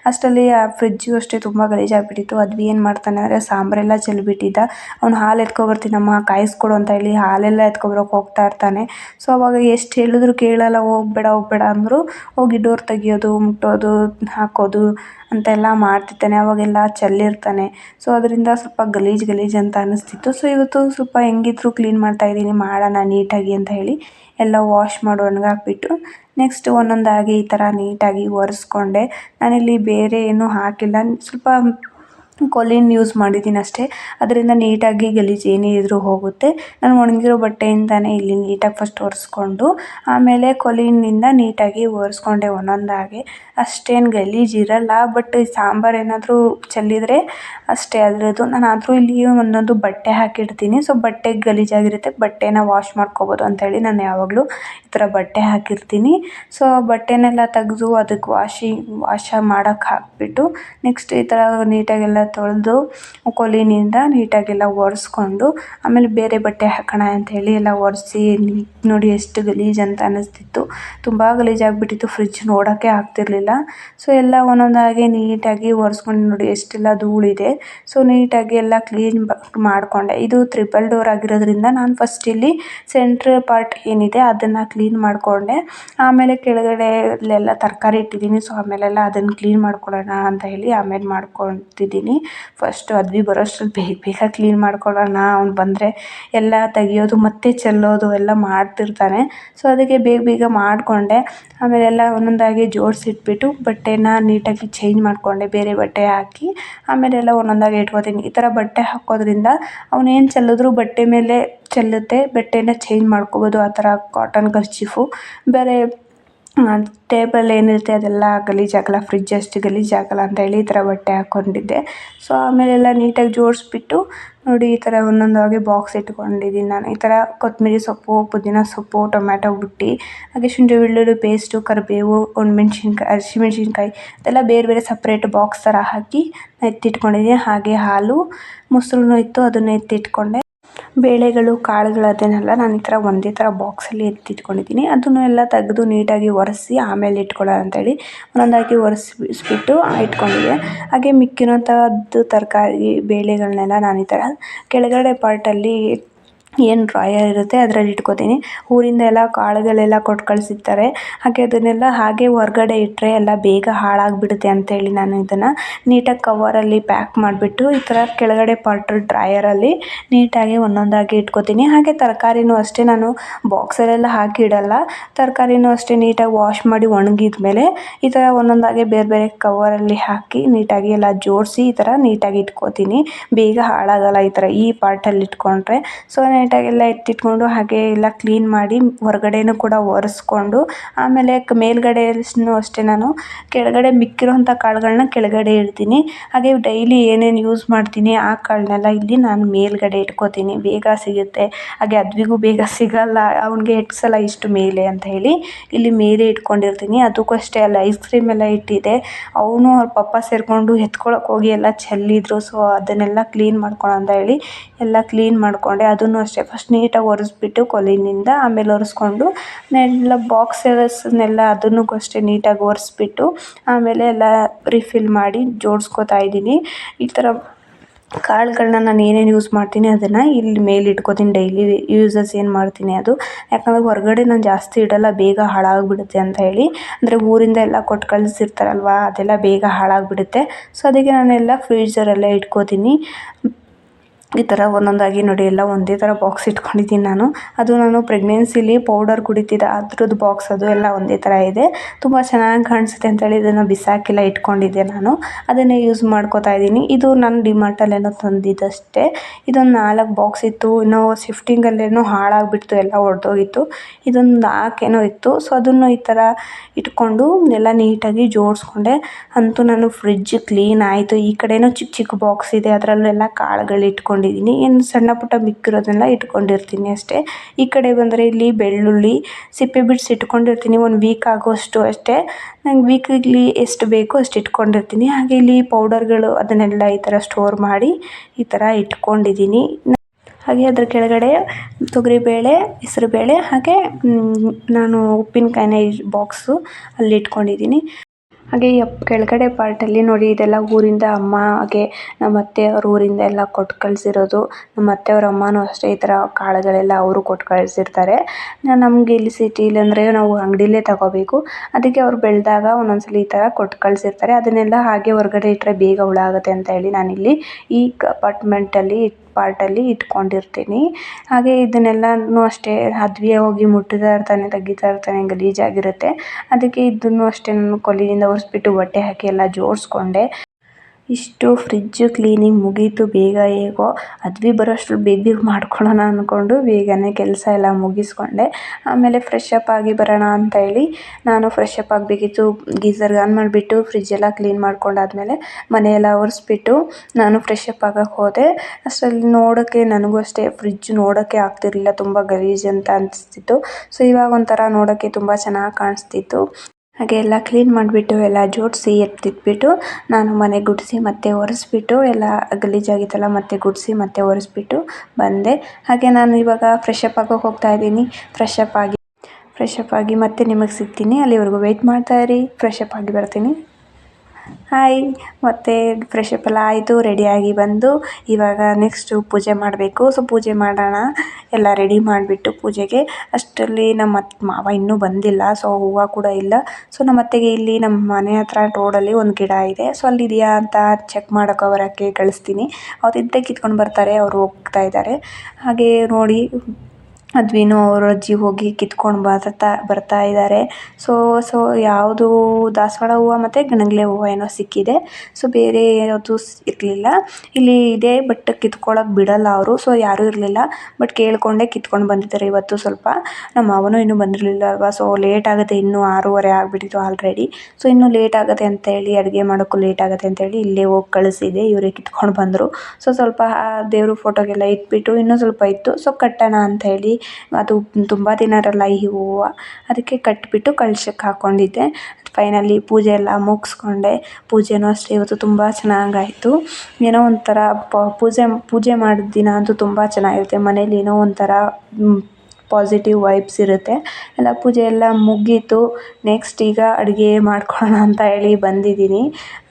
ಅಷ್ಟರಲ್ಲಿ ಆ ಫ್ರಿಜ್ಜು ಅಷ್ಟೇ ತುಂಬ ಗಲೀಜಾಗಿಬಿಟ್ಟಿತ್ತು. ಅದು ಏನು ಮಾಡ್ತಾನೆ ಅಂದರೆ ಸಾಂಬಾರೆಲ್ಲ ಚೆಲ್ಬಿಟ್ಟಿದ್ದ. ಅವ್ನು ಹಾಲು ಎತ್ಕೊಬರ್ತೀನಮ್ಮ ಕಾಯಿಸ್ಕೊಡು ಅಂತ ಹೇಳಿ ಹಾಲೆಲ್ಲ ಎತ್ಕೊಬರೋಕೆ ಹೋಗ್ತಾ ಇರ್ತಾನೆ. ಸೊ ಅವಾಗ ಎಷ್ಟು ಹೇಳಿದ್ರು ಕೇಳಲ್ಲ, ಹೋಗ್ಬೇಡ ಹೋಗ್ಬೇಡ ಅಂದರೂ ಹೋಗಿ ಡೋರ್ ತೆಗಿಯೋದು, ಮುಟ್ಟೋದು, ಹಾಕೋದು ಅಂತೆಲ್ಲ ಮಾಡ್ತಿರ್ತಾನೆ, ಅವಾಗೆಲ್ಲ ಚೆಲ್ಲಿರ್ತಾನೆ. ಸೊ ಅದರಿಂದ ಸ್ವಲ್ಪ ಗಲೀಜು ಗಲೀಜು ಅಂತ ಅನ್ನಿಸ್ತಿತ್ತು ಸೊ ಇವತ್ತು ಸ್ವಲ್ಪ ಹೆಂಗಿದ್ರು ಕ್ಲೀನ್ ಮಾಡ್ತಾ ಇದ್ದೀನಿ, ಮಾಡೋಣ ನೀಟಾಗಿ ಅಂತ ಹೇಳಿ ಎಲ್ಲ ವಾಶ್ ಮಾಡಿ ಒಣಗಾಕ್ಬಿಟ್ಟು ನೆಕ್ಸ್ಟ್ ಒಂದೊಂದಾಗಿ ಈ ಥರ ನೀಟಾಗಿ ಒರೆಸ್ಕೊಂಡೆ. ನಾನಿಲ್ಲಿ ಬೇರೆ ಏನೂ ಹಾಕಿಲ್ಲ. ಸ್ವಲ್ಪ ಕೊಲೀನ್ ಯೂಸ್ ಮಾಡಿದ್ದೀನಿ ಅಷ್ಟೇ. ಅದರಿಂದ ನೀಟಾಗಿ ಗಲೀಜು ಏನೇ ಇದ್ದರೂ ಹೋಗುತ್ತೆ. ನಾನು ಒಣಗಿರೋ ಬಟ್ಟೆಯಿಂದನೇ ಇಲ್ಲಿ ನೀಟಾಗಿ ಫಸ್ಟ್ ಒರೆಸ್ಕೊಂಡು, ಆಮೇಲೆ ಕೊಲೀನಿಂದ ನೀಟಾಗಿ ಒರೆಸ್ಕೊಂಡೆ ಒಂದೊಂದಾಗಿ. ಅಷ್ಟೇನು ಗಲೀಜು ಇರಲ್ಲ ಬಟ್ ಸಾಂಬಾರು ಏನಾದರೂ ಚೆಲ್ಲಿದರೆ ಅಷ್ಟೇ, ಅದರದ್ದು ನಾನು ಆದರೂ ಇಲ್ಲಿ ಒಂದೊಂದು ಬಟ್ಟೆ ಹಾಕಿಡ್ತೀನಿ. ಸೊ ಬಟ್ಟೆ ಗಲೀಜಾಗಿರುತ್ತೆ, ಬಟ್ಟೆನ ವಾಶ್ ಮಾಡ್ಕೊಬೋದು ಅಂತೇಳಿ ನಾನು ಯಾವಾಗಲೂ ಈ ಥರ ಬಟ್ಟೆ ಹಾಕಿರ್ತೀನಿ. ಸೊ ಬಟ್ಟೆನೆಲ್ಲ ತೆಗೆದು ಅದಕ್ಕೆ ವಾಶಿ ವಾಶ ಮಾಡೋಕ್ಕೆ ಹಾಕಿಬಿಟ್ಟು ನೆಕ್ಸ್ಟ್ ಈ ಥರ ನೀಟಾಗೆಲ್ಲ ತೊಳೆದು ಕೊಲಿನಿಂದ ನೀಟಾಗೆಲ್ಲ ಒರೆಸ್ಕೊಂಡು, ಆಮೇಲೆ ಬೇರೆ ಬಟ್ಟೆ ಹಾಕೋಣ ಅಂಥೇಳಿ ಎಲ್ಲ ಒರೆಸಿ, ನೋಡಿ ಎಷ್ಟು ಗಲೀಜು ಅಂತ ಅನ್ನಿಸ್ತಿತ್ತು. ತುಂಬ ಗಲೀಜಾಗಿಬಿಟ್ಟಿತ್ತು ಫ್ರಿಜ್ ನೋಡೋಕ್ಕೆ ಆಗ್ತಿರ್ಲಿಲ್ಲ. ಸೊ ಎಲ್ಲ ಒಂದೊಂದಾಗಿ ನೀಟಾಗಿ ಒರೆಸ್ಕೊಂಡು ನೋಡಿ ಎಷ್ಟೆಲ್ಲ ಧೂಳಿದೆ. ಸೊ ನೀಟಾಗಿ ಎಲ್ಲ ಕ್ಲೀನ್ ಮಾಡಿಕೊಂಡೆ. ಇದು ತ್ರಿಬಲ್ ಡೋರ್ ಆಗಿರೋದ್ರಿಂದ ನಾನು ಫಸ್ಟ್ ಇಲ್ಲಿ ಸೆಂಟ್ರ್ ಪಾರ್ಟ್ ಏನಿದೆ ಅದನ್ನು ಕ್ಲೀನ್ ಮಾಡಿಕೊಂಡೆ. ಆಮೇಲೆ ಕೆಳಗಡೆ ಎಲ್ಲ ತರಕಾರಿ ಇಟ್ಟಿದ್ದೀನಿ. ಸೊ ಆಮೇಲೆಲ್ಲ ಅದನ್ನು ಕ್ಲೀನ್ ಮಾಡ್ಕೊಳ್ಳೋಣ ಅಂತ ಹೇಳಿ ಆಮೇಲೆ ಮಾಡ್ಕೊತಿದ್ದೀನಿ. ಫಸ್ಟು ಅದ್ವಿ ಬರೋಷ್ಟ್ರಲ್ಲಿ ಬೇಗ ಬೇಗ ಕ್ಲೀನ್ ಮಾಡ್ಕೊಳ್ಳೋಣ. ಅವ್ನು ಬಂದರೆ ಎಲ್ಲ ತೆಗಿಯೋದು ಮತ್ತೆ ಚೆಲ್ಲೋದು ಎಲ್ಲ ಮಾಡ್ತಿರ್ತಾನೆ. ಸೊ ಅದಕ್ಕೆ ಬೇಗ ಬೇಗ ಮಾಡಿಕೊಂಡೆ. ಆಮೇಲೆ ಎಲ್ಲ ಒಂದೊಂದಾಗಿ ಜೋಡಿಸಿಟ್ಬಿಟ್ಟು ಬಟ್ಟೆನ ನೀಟಾಗಿ ಚೇಂಜ್ ಮಾಡಿಕೊಂಡೆ. ಬೇರೆ ಬಟ್ಟೆ ಹಾಕಿ ಆಮೇಲೆ ಎಲ್ಲ ಒಂದೊಂದಾಗಿ ಇಟ್ಕೋತೀನಿ. ಈ ಥರ ಬಟ್ಟೆ ಹಾಕೋದ್ರಿಂದ ಅವನೇನು ಚೆಲ್ಲಿದ್ರು ಬಟ್ಟೆ ಮೇಲೆ ಚೆಲ್ಲುತ್ತೆ. ಬಟ್ಟೆನ ಚೇಂಜ್ ಮಾಡ್ಕೋಬೋದು. ಆ ಥರ ಕಾಟನ್ ಕರ್ಚೀಫು ಬೇರೆ ಟೇಬಲ್ ಏನಿರುತ್ತೆ ಅದೆಲ್ಲ ಗಲೀಜಾಗಲ್ಲ ಫ್ರಿಜ್ ಅಷ್ಟು ಗಲೀಜಾಗಲ್ಲ ಅಂತ ಹೇಳಿ ಈ ಥರ ಬಟ್ಟೆ ಹಾಕ್ಕೊಂಡಿದ್ದೆ. ಸೊ ಆಮೇಲೆಲ್ಲ ನೀಟಾಗಿ ಜೋಡಿಸ್ಬಿಟ್ಟು ನೋಡಿ ಈ ಥರ ಒಂದೊಂದಾಗಿ ಬಾಕ್ಸ್ ಇಟ್ಕೊಂಡಿದ್ದೀನಿ ನಾನು. ಈ ಥರ ಕೊತ್ತಂಬರಿ ಸೊಪ್ಪು, ಪುದೀನ ಸೊಪ್ಪು, ಟೊಮ್ಯಾಟೊ ಬುಟ್ಟಿ, ಹಾಗೆ ಶುಂಠಿ ಬೆಳ್ಳುಳ್ಳಿ ಪೇಸ್ಟು ಕರಿಬೇವು, ಒಣಮೆಣ್ಸಿನ್ಕಾಯಿ ಹಸಿಮೆಣ್ಸಿನ್ಕಾಯಿ ಅದೆಲ್ಲ ಬೇರೆ ಬೇರೆ ಸಪ್ರೇಟ್ ಬಾಕ್ಸ್ ಥರ ಹಾಕಿ ಎತ್ತಿಟ್ಕೊಂಡಿದ್ದೀನಿ ಹಾಗೆ ಹಾಲು ಮೊಸರು ಇತ್ತು, ಅದನ್ನು ಎತ್ತಿಟ್ಕೊಂಡೆ. ಬೇಳೆಗಳು, ಕಾಳುಗಳು ಅದನ್ನೆಲ್ಲ ನಾನು ಈ ಥರ ಒಂದೇ ಥರ ಬಾಕ್ಸಲ್ಲಿ ಎತ್ತಿಟ್ಕೊಂಡಿದ್ದೀನಿ. ಅದನ್ನು ಎಲ್ಲ ತೆಗೆದು ನೀಟಾಗಿ ಒರೆಸಿ ಆಮೇಲೆ ಇಟ್ಕೊಳ್ಳೋಣ ಅಂತೇಳಿ ಒಂದೊಂದಾಗಿ ಒರೆಸ್ಬಿಟ್ಟು ಇಟ್ಕೊಂಡಿದ್ದೆ ಹಾಗೆ ಮಿಕ್ಕಿರೋಂಥದ್ದು ತರಕಾರಿ, ಬೇಳೆಗಳನ್ನೆಲ್ಲ ನಾನು ಈ ಥರ ಕೆಳಗಡೆ ಪಾರ್ಟಲ್ಲಿ ಏನು ಡ್ರಾಯರ್ ಇರುತ್ತೆ ಅದರಲ್ಲಿ ಇಟ್ಕೋತೀನಿ. ಊರಿಂದ ಎಲ್ಲ ಕಾಳುಗಳೆಲ್ಲ ಕೊಟ್ಟು ಕಳಿಸಿರ್ತಾರೆ. ಹಾಗೆ ಅದನ್ನೆಲ್ಲ ಹಾಗೆ ಹೊರ್ಗಡೆ ಇಟ್ಟರೆ ಎಲ್ಲ ಬೇಗ ಹಾಳಾಗಿಬಿಡುತ್ತೆ ಅಂತೇಳಿ ನಾನು ಇದನ್ನು ನೀಟಾಗಿ ಕವರಲ್ಲಿ ಪ್ಯಾಕ್ ಮಾಡಿಬಿಟ್ಟು ಈ ಥರ ಕೆಳಗಡೆ ಪಾರ್ಟ್ ಡ್ರಾಯರಲ್ಲಿ ನೀಟಾಗಿ ಒಂದೊಂದಾಗಿ ಇಟ್ಕೋತೀನಿ. ಹಾಗೆ ತರಕಾರಿನೂ ಅಷ್ಟೇ ನಾನು ಬಾಕ್ಸಲ್ಲೆಲ್ಲ ಹಾಕಿ ಇಡಲ್ಲ. ತರಕಾರಿನೂ ಅಷ್ಟೇ ನೀಟಾಗಿ ವಾಶ್ ಮಾಡಿ ಒಣಗಿದ ಮೇಲೆ ಈ ಥರ ಒಂದೊಂದಾಗಿ ಬೇರೆ ಬೇರೆ ಕವರಲ್ಲಿ ಹಾಕಿ ನೀಟಾಗಿ ಎಲ್ಲ ಜೋಡಿಸಿ ಈ ಥರ ನೀಟಾಗಿ ಇಟ್ಕೋತೀನಿ. ಬೇಗ ಹಾಳಾಗಲ್ಲ ಈ ಥರ ಈ ಪಾರ್ಟಲ್ಲಿ ಇಟ್ಕೊಂಡ್ರೆ. ಸೊ ನೀಟಾಗೆಲ್ಲ ಎತ್ತಿಟ್ಕೊಂಡು ಹಾಗೆ ಎಲ್ಲ ಕ್ಲೀನ್ ಮಾಡಿ ಹೊರಗಡೆನೂ ಕೂಡ ಒರೆಸ್ಕೊಂಡು, ಆಮೇಲೆ ಮೇಲ್ಗಡೆ ಅಷ್ಟೇ ನಾನು ಕೆಳಗಡೆ ಮಿಕ್ಕಿರೋಂಥ ಕಾಳುಗಳನ್ನ ಕೆಳಗಡೆ ಇಡ್ತೀನಿ. ಹಾಗೆ ಡೈಲಿ ಏನೇನು ಯೂಸ್ ಮಾಡ್ತೀನಿ ಆ ಕಾಳನ್ನೆಲ್ಲ ಇಲ್ಲಿ ನಾನು ಮೇಲ್ಗಡೆ ಇಟ್ಕೋತೀನಿ. ಬೇಗ ಸಿಗುತ್ತೆ. ಹಾಗೆ ಅದ್ವಿಗೂ ಬೇಗ ಸಿಗಲ್ಲ. ಅವ್ನಿಗೆ ಎಟ್ಸಲ್ಲ ಇಷ್ಟು ಮೇಲೆ ಅಂತ ಹೇಳಿ ಇಲ್ಲಿ ಮೇಲೆ ಇಟ್ಕೊಂಡಿರ್ತೀನಿ. ಅದಕ್ಕೂ ಅಷ್ಟೇ ಅಲ್ಲ, ಐಸ್ ಕ್ರೀಮ್ ಎಲ್ಲ ಇಟ್ಟಿದ್ದೆ ಅವನು ಅವ್ರ ಪಪ್ಪ ಸೇರಿಕೊಂಡು ಎತ್ಕೊಳಕ್ಕೆ ಹೋಗಿ ಎಲ್ಲ ಚೆಲ್ಲಿದ್ರು. ಸೊ ಅದನ್ನೆಲ್ಲ ಕ್ಲೀನ್ ಮಾಡ್ಕೊಳ ಅಂತ ಹೇಳಿ ಎಲ್ಲ ಕ್ಲೀನ್ ಮಾಡಿಕೊಂಡೆ. ಅದನ್ನು ಅಷ್ಟೇ ಫಸ್ಟ್ ನೀಟಾಗಿ ಒರೆಸ್ಬಿಟ್ಟು ಕೊಲೆನಿಂದ ಆಮೇಲೆ ಒರೆಸ್ಕೊಂಡು ಎಲ್ಲ ಬಾಕ್ಸಸ್ನೆಲ್ಲ ಅದನ್ನು ಅಷ್ಟೇ ನೀಟಾಗಿ ಒರೆಸ್ಬಿಟ್ಟು, ಆಮೇಲೆ ಎಲ್ಲ ರಿಫಿಲ್ ಮಾಡಿ ಜೋಡಿಸ್ಕೋತಾ ಇದ್ದೀನಿ. ಈ ಥರ ಕಾಳುಗಳನ್ನ ನಾನು ಏನೇನು ಯೂಸ್ ಮಾಡ್ತೀನಿ ಅದನ್ನು ಇಲ್ಲಿ ಮೇಲೆ ಇಟ್ಕೋತೀನಿ ಡೈಲಿ ಯೂಸಸ್ ಏನು ಮಾಡ್ತೀನಿ ಅದು. ಯಾಕಂದರೆ ಹೊರಗಡೆ ನಾನು ಜಾಸ್ತಿ ಇಡಲ್ಲ, ಬೇಗ ಹಾಳಾಗಿಬಿಡುತ್ತೆ ಅಂತ ಹೇಳಿ. ಅಂದರೆ ಊರಿಂದ ಎಲ್ಲ ಕೊಟ್ಟು ಕಳಿಸಿರ್ತಾರಲ್ವ, ಅದೆಲ್ಲ ಬೇಗ ಹಾಳಾಗಿಬಿಡುತ್ತೆ. ಸೊ ಅದಕ್ಕೆ ನಾನೆಲ್ಲ ಫ್ರೀಜರೆಲ್ಲ ಇಟ್ಕೋತೀನಿ. ಈ ಥರ ಒಂದೊಂದಾಗಿ ನೋಡಿ, ಎಲ್ಲ ಒಂದೇ ಥರ ಬಾಕ್ಸ್ ಇಟ್ಕೊಂಡಿದ್ದೀನಿ ನಾನು. ಅದು ನಾನು ಪ್ರೆಗ್ನೆನ್ಸಿಲಿ ಪೌಡರ್ ಕುಡಿತಿದ್ದೆ ಅದ್ರದ್ದು ಬಾಕ್ಸ್ ಅದು ಎಲ್ಲ ಒಂದೇ ಥರ ಇದೆ. ತುಂಬ ಚೆನ್ನಾಗಿ ಕಾಣಿಸುತ್ತೆ ಅಂತೇಳಿ ಇದನ್ನು ಬಿಸಾಕಿಲ್ಲ ಇಟ್ಕೊಂಡಿದ್ದೆ ನಾನು. ಅದನ್ನೇ ಯೂಸ್ ಮಾಡ್ಕೋತಾ ಇದ್ದೀನಿ. ಇದು ನಾನು ಡಿಮಾರ್ಟಲ್ಲೇನೋ ತಂದಿದ್ದಷ್ಟೇ. ಇದೊಂದು ನಾಲ್ಕು ಬಾಕ್ಸ್ ಇತ್ತು. ಇನ್ನೂ ಶಿಫ್ಟಿಂಗಲ್ಲೇನೋ ಹಾಳಾಗಿಬಿಡ್ತು, ಎಲ್ಲ ಒಡೆದೋಗಿತ್ತು ಇದೊಂದು ನಾಲ್ಕೇನೋ ಇತ್ತು. ಸೊ ಅದನ್ನು ಈ ಥರ ಇಟ್ಕೊಂಡು ಎಲ್ಲ ನೀಟಾಗಿ ಜೋಡಿಸ್ಕೊಂಡೆ. ಅಂತೂ ನಾನು ಫ್ರಿಜ್ ಕ್ಲೀನ್ ಆಯಿತು. ಈ ಕಡೆನೂ ಚಿಕ್ಕ ಚಿಕ್ಕ ಬಾಕ್ಸ್ ಇದೆ. ಅದರಲ್ಲೆಲ್ಲ ಕಾಳುಗಳು ಇಟ್ಕೊಂಡಿದ್ದೀನಿ. ಏನು ಸಣ್ಣ ಪುಟ್ಟ ಮಿಕ್ಕಿರೋದನ್ನೆಲ್ಲ ಇಟ್ಕೊಂಡಿರ್ತೀನಿ ಅಷ್ಟೇ. ಈ ಕಡೆ ಬಂದರೆ ಇಲ್ಲಿ ಬೆಳ್ಳುಳ್ಳಿ, ಸಿಪ್ಪೆ ಬಿಡಿಸಿ ಇಟ್ಕೊಂಡಿರ್ತೀನಿ. ಒಂದು ವೀಕ್ ಆಗೋಷ್ಟು ಅಷ್ಟೇ. ನಂಗೆ ವೀಕಿಗೆ ಎಷ್ಟು ಬೇಕೋ ಅಷ್ಟು ಇಟ್ಕೊಂಡಿರ್ತೀನಿ. ಹಾಗೆ ಇಲ್ಲಿ ಪೌಡರ್ಗಳು ಅದನ್ನೆಲ್ಲ ಈ ಥರ ಸ್ಟೋರ್ ಮಾಡಿ ಈ ಥರ ಇಟ್ಕೊಂಡಿದ್ದೀನಿ. ಹಾಗೆ ಅದ್ರ ಕೆಳಗಡೆ ತೊಗರಿಬೇಳೆ, ಹೆಸರುಬೇಳೆ ಹಾಗೆ ನಾನು ಉಪ್ಪಿನಕಾಯಿನ ಬಾಕ್ಸು ಅಲ್ಲಿ ಇಟ್ಕೊಂಡಿದ್ದೀನಿ. ಹಾಗೆ ಈ ಕೆಳಗಡೆ ಪಾರ್ಟ್ ಅಲ್ಲಿ ನೋಡಿ ಇದೆಲ್ಲ ಊರಿಂದ ಅಮ್ಮ, ಹಾಗೆ ನಮ್ಮ ಅತ್ತೆಯವ್ರ ಊರಿಂದ ಎಲ್ಲ ಕೊಟ್ಟು ಕಳಿಸಿರೋದು. ನಮ್ಮ ಅತ್ತೆಯವ್ರ ಅಮ್ಮನೂ ಅಷ್ಟೇ ಈ ಥರ ಕಾಳುಗಳೆಲ್ಲ ಅವರು ಕೊಟ್ಟು ಕಳಿಸಿರ್ತಾರೆ. ನಮಗೆ ಇಲ್ಲಿ ಸಿಟಿಲಿ ಅಂದರೆ ನಾವು ಅಂಗಡಿಲೇ ತಗೋಬೇಕು. ಅದಕ್ಕೆ ಅವ್ರು ಬೆಳೆದಾಗ ಒಂದೊಂದ್ಸಲ ಈ ಥರ ಕೊಟ್ಟು ಕಳಿಸಿರ್ತಾರೆ. ಅದನ್ನೆಲ್ಲ ಹಾಗೆ ಹೊರಗಡೆ ಇಟ್ಟರೆ ಬೇಗ ಹುಳ ಆಗುತ್ತೆ ಅಂತ ಹೇಳಿ ನಾನಿಲ್ಲಿ ಈ ಕಂಪಾರ್ಟ್ಮೆಂಟಲ್ಲಿ ಪಾರ್ಟಲ್ಲಿ ಇಟ್ಕೊಂಡಿರ್ತೀನಿ. ಹಾಗೆ ಇದನ್ನೆಲ್ಲನೂ ಅಷ್ಟೇ ಅದ್ವಿಯ ಹೋಗಿ ಮುಟ್ತಾ ಇರ್ತಾನೆ ತೆಗಿತಾ ಇರ್ತಾನೆ, ಗಲೀಜಾಗಿರುತ್ತೆ. ಅದಕ್ಕೆ ಇದನ್ನು ಅಷ್ಟೇ ನಾನು ಕೊಲ್ಲಿಯಿಂದ ಒರೆಸ್ಬಿಟ್ಟು ಬಟ್ಟೆ ಹಾಕಿ ಎಲ್ಲ ಜೋಡಿಸ್ಕೊಂಡೆ. ಇಷ್ಟು ಫ್ರಿಜ್ಜು ಕ್ಲೀನಿಂಗ್ ಮುಗೀತು, ಬೇಗ ಹೇಗೋ. ಅದ್ವಿ ಬರೋಷ್ಟು ಬೇಗ ಬೇಗ ಮಾಡ್ಕೊಳ್ಳೋಣ ಅಂದ್ಕೊಂಡು ಬೇಗನೆ ಕೆಲಸ ಎಲ್ಲ ಮುಗಿಸ್ಕೊಂಡೆ. ಆಮೇಲೆ ಫ್ರೆಶ್ ಅಪ್ ಆಗಿ ಬರೋಣ ಅಂತ ಹೇಳಿ ನಾನು ಫ್ರೆಶ್ ಅಪ್ ಆಗಬೇಕಿತ್ತು. ಗೀಝರ್ಗೆ ಆನ್ ಮಾಡಿಬಿಟ್ಟು ಫ್ರಿಜ್ಜೆಲ್ಲ ಕ್ಲೀನ್ ಮಾಡ್ಕೊಂಡಾದ್ಮೇಲೆ ಮನೆಯೆಲ್ಲ ಒರೆಸ್ಬಿಟ್ಟು ನಾನು ಫ್ರೆಶ್ ಅಪ್ ಆಗಕ್ಕೆ ಹೋದೆ. ಅಷ್ಟರಲ್ಲಿ ನೋಡೋಕ್ಕೆ ನನಗೂ ಅಷ್ಟೇ ಫ್ರಿಜ್ ನೋಡೋಕ್ಕೆ ಆಗ್ತಿರಲಿಲ್ಲ, ತುಂಬ ಗಲೀಜು ಅಂತ ಅನಿಸ್ತಿತ್ತು. ಸೊ ಇವಾಗ ಒಂಥರ ನೋಡೋಕ್ಕೆ ತುಂಬ ಚೆನ್ನಾಗಿ ಕಾಣಿಸ್ತಿತ್ತು. ಹಾಗೆ ಎಲ್ಲ ಕ್ಲೀನ್ ಮಾಡಿಬಿಟ್ಟು ಎಲ್ಲ ಜೋಡಿಸಿ ಎತ್ತಿಟ್ಬಿಟ್ಟು ನಾನು ಮನೆ ಗುಡಿಸಿ ಮತ್ತೆ ಒರೆಸ್ಬಿಟ್ಟು ಎಲ್ಲ ಗಲೀಜಾಗಿತ್ತಲ್ಲ ಮತ್ತೆ ಗುಡಿಸಿ ಮತ್ತೆ ಒರೆಸ್ಬಿಟ್ಟು ಬಂದೆ. ಹಾಗೆ ನಾನು ಇವಾಗ ಫ್ರೆಶ್ ಅಪ್ ಆಗೋಕೆ ಹೋಗ್ತಾ ಇದ್ದೀನಿ. ಫ್ರೆಶ್ ಆಗಿ ಫ್ರೆಶ್ ಅಪ್ ಆಗಿ ಮತ್ತೆ ನಿಮಗೆ ಸಿಗ್ತೀನಿ. ಅಲ್ಲಿವರೆಗೂ ವೆಯ್ಟ್ ಮಾಡ್ತಾ ಇರಿ. ಫ್ರೆಶ್ ಆಗಿ ಬರ್ತೀನಿ. ಹಾಯ್ ಮತ್ತು ಫ್ರೆಶ್ ಅಪ್ ಎಲ್ಲ ಆಯಿತು ರೆಡಿಯಾಗಿ ಬಂದು. ಇವಾಗ ನೆಕ್ಸ್ಟು ಪೂಜೆ ಮಾಡಬೇಕು. ಸೊ ಪೂಜೆ ಮಾಡೋಣ. ಎಲ್ಲ ರೆಡಿ ಮಾಡಿಬಿಟ್ಟು ಪೂಜೆಗೆ. ಅಷ್ಟರಲ್ಲಿ ನಮ್ಮ ಅತ್ತೆ ಮಾವ ಇನ್ನೂ ಬಂದಿಲ್ಲ. ಸೊ ಹೂವು ಕೂಡ ಇಲ್ಲ. ಸೊ ನಮ್ಮ ಅತ್ತೆಗೆ ಇಲ್ಲಿ ನಮ್ಮ ಮನೆ ಹತ್ರ ರೋಡಲ್ಲಿ ಒಂದು ಗಿಡ ಇದೆ. ಸೊ ಅಲ್ಲಿದೆಯಾ ಅಂತ ಚೆಕ್ ಮಾಡೋಕೆ ಬರೋಕ್ಕೆ ಕಳಿಸ್ತೀನಿ. ಅವ್ರು ಇದ್ದೇ ಕಿತ್ಕೊಂಡು ಬರ್ತಾರೆ. ಅವರು ಹೋಗ್ತಾ ಇದ್ದಾರೆ. ಹಾಗೆ ನೋಡಿ ಅದ್ವಿನೂ ಅವ್ರ ಅಜ್ಜಿ ಹೋಗಿ ಕಿತ್ಕೊಂಡು ಬರ್ತಾ ಬರ್ತಾ ಇದ್ದಾರೆ ಸೊ ಸೊ ಯಾವುದು ದಾಸವಾಳ ಹೂವು ಮತ್ತು ಗಣಗಿಲೆ ಹೂವು ಏನೋ ಸಿಕ್ಕಿದೆ. ಸೊ ಬೇರೆ ಯಾವುದು ಇರಲಿಲ್ಲ. ಇಲ್ಲಿ ಇದೆ ಬಟ್ ಕಿತ್ಕೊಳ್ಳೋಕೆ ಬಿಡಲ್ಲ ಅವರು. ಸೊ ಯಾರೂ ಇರಲಿಲ್ಲ. ಬಟ್ ಕೇಳಿಕೊಂಡೆ ಕಿತ್ಕೊಂಡು ಬಂದಿದ್ದಾರೆ ಇವತ್ತು ಸ್ವಲ್ಪ. ನಮ್ಮ ಮಾವನೂ ಇನ್ನೂ ಬಂದಿರಲಿಲ್ಲ ಅಲ್ವಾ? ಸೊ ಲೇಟ್ ಆಗುತ್ತೆ. ಇನ್ನೂ ಆರೂವರೆ ಆಗಿಬಿಟ್ಟಿತ್ತು ಆಲ್ರೆಡಿ ಸೊ ಇನ್ನೂ ಲೇಟ್ ಆಗುತ್ತೆ ಅಂತ ಹೇಳಿ, ಅಡುಗೆ ಮಾಡೋಕ್ಕೂ ಲೇಟ್ ಆಗುತ್ತೆ ಅಂತೇಳಿ ಇಲ್ಲೇ ಹೋಗಿ ಕಳಿಸಿದೆ. ಇವರೇ ಕಿತ್ಕೊಂಡು ಬಂದರು. ಸೊ ಸ್ವಲ್ಪ ದೇವ್ರ ಫೋಟೋಗೆಲ್ಲ ಇಟ್ಬಿಟ್ಟು ಇನ್ನೂ ಸ್ವಲ್ಪ ಇತ್ತು. ಸೊ ಕಟ್ಟೋಣ ಅಂತ ಹೇಳಿ ಅದು ತುಂಬ ದಿನ ಇರಲ್ಲ ಈ ಹೂವು ಅದಕ್ಕೆ ಕಟ್ಟಿಬಿಟ್ಟು ಕಳ್ಶಕ್ಕೆ ಹಾಕ್ಕೊಂಡಿದ್ದೆ ಫೈನಲಿ ಪೂಜೆ ಎಲ್ಲ ಮುಗಿಸ್ಕೊಂಡೆ. ಪೂಜೆನೂ ಅಷ್ಟೇ, ಇವತ್ತು ತುಂಬ ಚೆನ್ನಾಗಾಯಿತು. ಏನೋ ಒಂಥರ ಪೂಜೆ ಪೂಜೆ ಮಾಡಿದ ದಿನ ಅಂತೂ ತುಂಬ ಚೆನ್ನಾಗಿರುತ್ತೆ. ಮನೇಲಿ ಏನೋ ಒಂಥರ ಪಾಸಿಟಿವ್ ವೈಬ್ಸ್ ಇರುತ್ತೆ. ಎಲ್ಲ ಪೂಜೆ ಎಲ್ಲ ಮುಗೀತು. ನೆಕ್ಸ್ಟ್ ಈಗ ಅಡುಗೆ ಮಾಡ್ಕೊಳ್ಳೋಣ ಅಂತ ಹೇಳಿ ಬಂದಿದ್ದೀನಿ.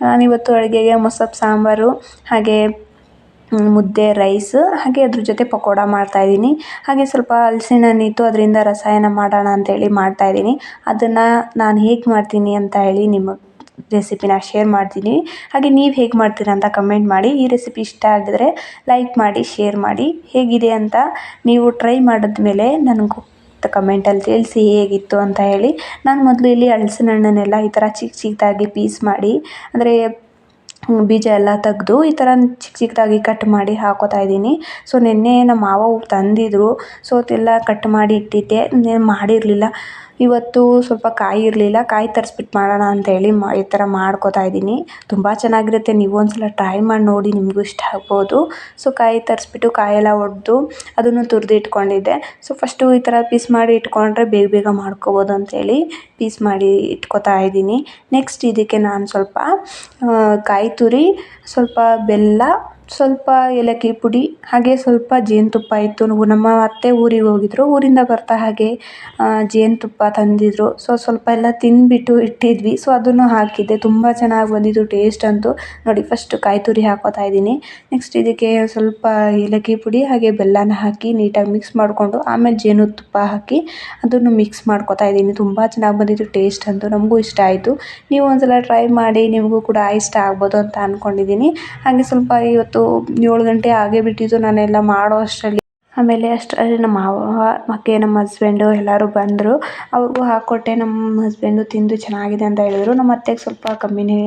ನಾನಿವತ್ತು ಅಡುಗೆಗೆ ಮೊಸಪ್ಪು ಸಾಂಬಾರು ಹಾಗೆ ಮುದ್ದೆ, ರೈಸ್, ಹಾಗೆ ಅದ್ರ ಜೊತೆ ಪಕೋಡ ಮಾಡ್ತಾಯಿದ್ದೀನಿ ಹಾಗೆ ಸ್ವಲ್ಪ ಹಲ್ಸಿನ ಹಣ್ಣು ಇತ್ತು ಅದರಿಂದ ರಸಾಯನ ಮಾಡೋಣ ಅಂತೇಳಿ ಮಾಡ್ತಾಯಿದ್ದೀನಿ ಅದನ್ನು ನಾನು ಹೇಗೆ ಮಾಡ್ತೀನಿ ಅಂತ ಹೇಳಿ ನಿಮಗೆ ರೆಸಿಪಿನ ಶೇರ್ ಮಾಡ್ತೀನಿ. ಹಾಗೆ ನೀವು ಹೇಗೆ ಮಾಡ್ತೀರಾ ಅಂತ ಕಮೆಂಟ್ ಮಾಡಿ. ಈ ರೆಸಿಪಿ ಇಷ್ಟ ಆಗಿದ್ರೆ ಲೈಕ್ ಮಾಡಿ ಶೇರ್ ಮಾಡಿ. ಹೇಗಿದೆ ಅಂತ ನೀವು ಟ್ರೈ ಮಾಡಿದ್ಮೇಲೆ ನನಗೂ ಕಮೆಂಟಲ್ಲಿ ತಿಳಿಸಿ ಹೇಗಿತ್ತು ಅಂತ ಹೇಳಿ. ನಾನು ಮೊದಲು ಇಲ್ಲಿ ಹಲ್ಸಿನ ಹಣ್ಣನ್ನೆಲ್ಲ ಈ ಥರ ಚಿಕ್ಕ ಚಿಕ್ಕದಾಗಿ ಪೀಸ್ ಮಾಡಿ, ಅಂದರೆ ಬೀಜ ಎಲ್ಲ ತೆಗ್ದು ಈ ಥರ ಚಿಕ್ಕ ಚಿಕ್ಕದಾಗಿ ಕಟ್ ಮಾಡಿ ಹಾಕೋತಾ ಇದ್ದೀನಿ. ಸೊ ನಿನ್ನೆ ನಮ್ಮ ಮಾವ ತಂದಿದ್ರು. ಸೊ ಅದೆಲ್ಲ ಕಟ್ ಮಾಡಿ ಇಟ್ಟಿದ್ದೆ. ಇನ್ನೇನು ಮಾಡಿರಲಿಲ್ಲ. ಇವತ್ತು ಸ್ವಲ್ಪ ಕಾಯಿ ಇರಲಿಲ್ಲ, ಕಾಯಿ ತರಿಸ್ಬಿಟ್ಟು ಮಾಡೋಣ ಅಂತೇಳಿ ಮಾ, ಈ ಥರ ಮಾಡ್ಕೋತಾ ಇದ್ದೀನಿ. ತುಂಬ ಚೆನ್ನಾಗಿರುತ್ತೆ, ನೀವು ಒಂದ್ಸಲ ಟ್ರೈ ಮಾಡಿ ನೋಡಿ ನಿಮಗೂ ಇಷ್ಟ ಆಗ್ಬೋದು. ಸೊ ಕಾಯಿ ತರಿಸ್ಬಿಟ್ಟು ಕಾಯೆಲ್ಲ ಒಡೆದು ಅದನ್ನು ತುರಿದು ಇಟ್ಕೊಂಡಿದ್ದೆ. ಸೊ ಫಸ್ಟು ಈ ಥರ ಪೀಸ್ ಮಾಡಿ ಇಟ್ಕೊಂಡ್ರೆ ಬೇಗ ಬೇಗ ಮಾಡ್ಕೋಬೋದು ಅಂತೇಳಿ ಪೀಸ್ ಮಾಡಿ ಇಟ್ಕೋತಾ ಇದ್ದೀನಿ. ನೆಕ್ಸ್ಟ್ ಇದಕ್ಕೆ ನಾನು ಸ್ವಲ್ಪ ಕಾಯಿ ತುರಿ, ಸ್ವಲ್ಪ ಬೆಲ್ಲ ಸ್ವಲ್ಪ ಏಲಕ್ಕಿ ಪುಡಿ, ಹಾಗೆ ಸ್ವಲ್ಪ ಜೇನುತುಪ್ಪ ಇತ್ತು. ನಮ್ಮ ಅತ್ತೆ ಊರಿಗೆ ಹೋಗಿದ್ರು. ಊರಿಂದ ಬರ್ತಾ ಹಾಗೆ ಜೇನುತುಪ್ಪ ತಂದಿದ್ರು. ಸೊ ಸ್ವಲ್ಪ ಎಲ್ಲ ತಿಂದ್ಬಿಟ್ಟು ಇಟ್ಟಿದ್ವಿ. ಸೊ ಅದನ್ನು ಹಾಕಿದ್ದೆ. ತುಂಬ ಚೆನ್ನಾಗಿ ಬಂದಿತ್ತು ಟೇಸ್ಟ್ ಅಂತೂ. ನೋಡಿ ಫಸ್ಟ್ ಕಾಯಿ ತುರಿ ಹಾಕೋತಾ ಇದ್ದೀನಿ. ನೆಕ್ಸ್ಟ್ ಇದಕ್ಕೆ ಸ್ವಲ್ಪ ಏಲಕ್ಕಿ ಪುಡಿ, ಹಾಗೆ ಬೆಲ್ಲನ ಹಾಕಿ ನೀಟಾಗಿ ಮಿಕ್ಸ್ ಮಾಡಿಕೊಂಡು, ಆಮೇಲೆ ಜೇನುತುಪ್ಪ ಹಾಕಿ ಅದನ್ನು ಮಿಕ್ಸ್ ಮಾಡ್ಕೋತಾ ಇದ್ದೀನಿ. ತುಂಬ ಚೆನ್ನಾಗಿ ಬಂದಿತ್ತು ಟೇಸ್ಟ್ ಅಂತೂ. ನಮಗೂ ಇಷ್ಟ ಆಯಿತು. ನೀವು ಒಂದ್ಸಲ ಟ್ರೈ ಮಾಡಿ, ನಿಮಗೂ ಕೂಡ ಇಷ್ಟ ಆಗ್ಬೋದು ಅಂತ ಅಂದ್ಕೊಂಡಿದ್ದೀನಿ ಹಾಗೆ ಸ್ವಲ್ಪ ಇವತ್ತು ಏಳು ಗಂಟೆ ಆಗೇ ಬಿಟ್ಟಿತ್ತು ನಾನೆಲ್ಲ ಮಾಡೋ ಅಷ್ಟರಲ್ಲಿ ಆಮೇಲೆ ಅಷ್ಟರಲ್ಲಿ ನಮ್ಮ ಮಾವ ಮತ್ತು ನಮ್ಮ ಹಸ್ಬೆಂಡು ಎಲ್ಲರೂ ಬಂದರು. ಅವ್ರಿಗೂ ಹಾಕ್ಕೊಟ್ಟೆ ನಮ್ಮ ಹಸ್ಬೆಂಡು ತಿಂದು ಚೆನ್ನಾಗಿದೆ ಅಂತ ಹೇಳಿದ್ರು. ನಮ್ಮ ಅತ್ತೆಗೆ ಸ್ವಲ್ಪ ಕಮ್ಮಿನೇ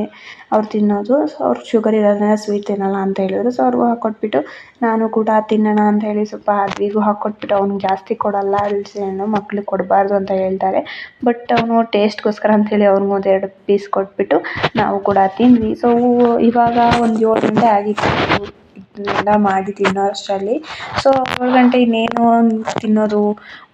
ಅವ್ರು ತಿನ್ನೋದು. ಸೊ ಅವ್ರು ಶುಗರ್ ಇರೋದ್ರಿಂದ ಸ್ವೀಟ್ ತಿನ್ನಲ್ಲ ಅಂತ ಹೇಳಿದ್ರು. ಸೊ ಅವ್ರಿಗೂ ಹಾಕ್ಕೊಟ್ಬಿಟ್ಟು ನಾನು ಕೂಡ ತಿನ್ನೋಣ ಅಂತ ಹೇಳಿ ಸ್ವಲ್ಪ ಅದ್ವಿಗೂ ಹಾಕ್ಕೊಟ್ಬಿಟ್ಟು ಅವ್ನಿಗೆ ಜಾಸ್ತಿ ಕೊಡಲ್ಲ ಹಲ್ಸಿನ ಹಣ್ಣು ಮಕ್ಳಿಗೆ ಕೊಡಬಾರ್ದು ಅಂತ ಹೇಳ್ತಾರೆ. ಬಟ್ ಅವನು ಟೇಸ್ಟ್ಗೋಸ್ಕರ ಅಂಥೇಳಿ ಅವ್ನಿಗೆ ಒಂದೆರಡು ಪೀಸ್ ಕೊಟ್ಬಿಟ್ಟು, ನಾವು ಕೂಡ ತಿಂದ್ವಿ. ಸೊ ಇವಾಗ ಒಂದು ಏಳು ಗಂಟೆ ಆಗಿತ್ತು ಇದನ್ನೆಲ್ಲ ಮಾಡಿ ತಿನ್ನೋ ಅಷ್ಟರಲ್ಲಿ ಸೊ ಏಳು ಗಂಟೆ ಇನ್ನೇನು ತಿನ್ನೋದು,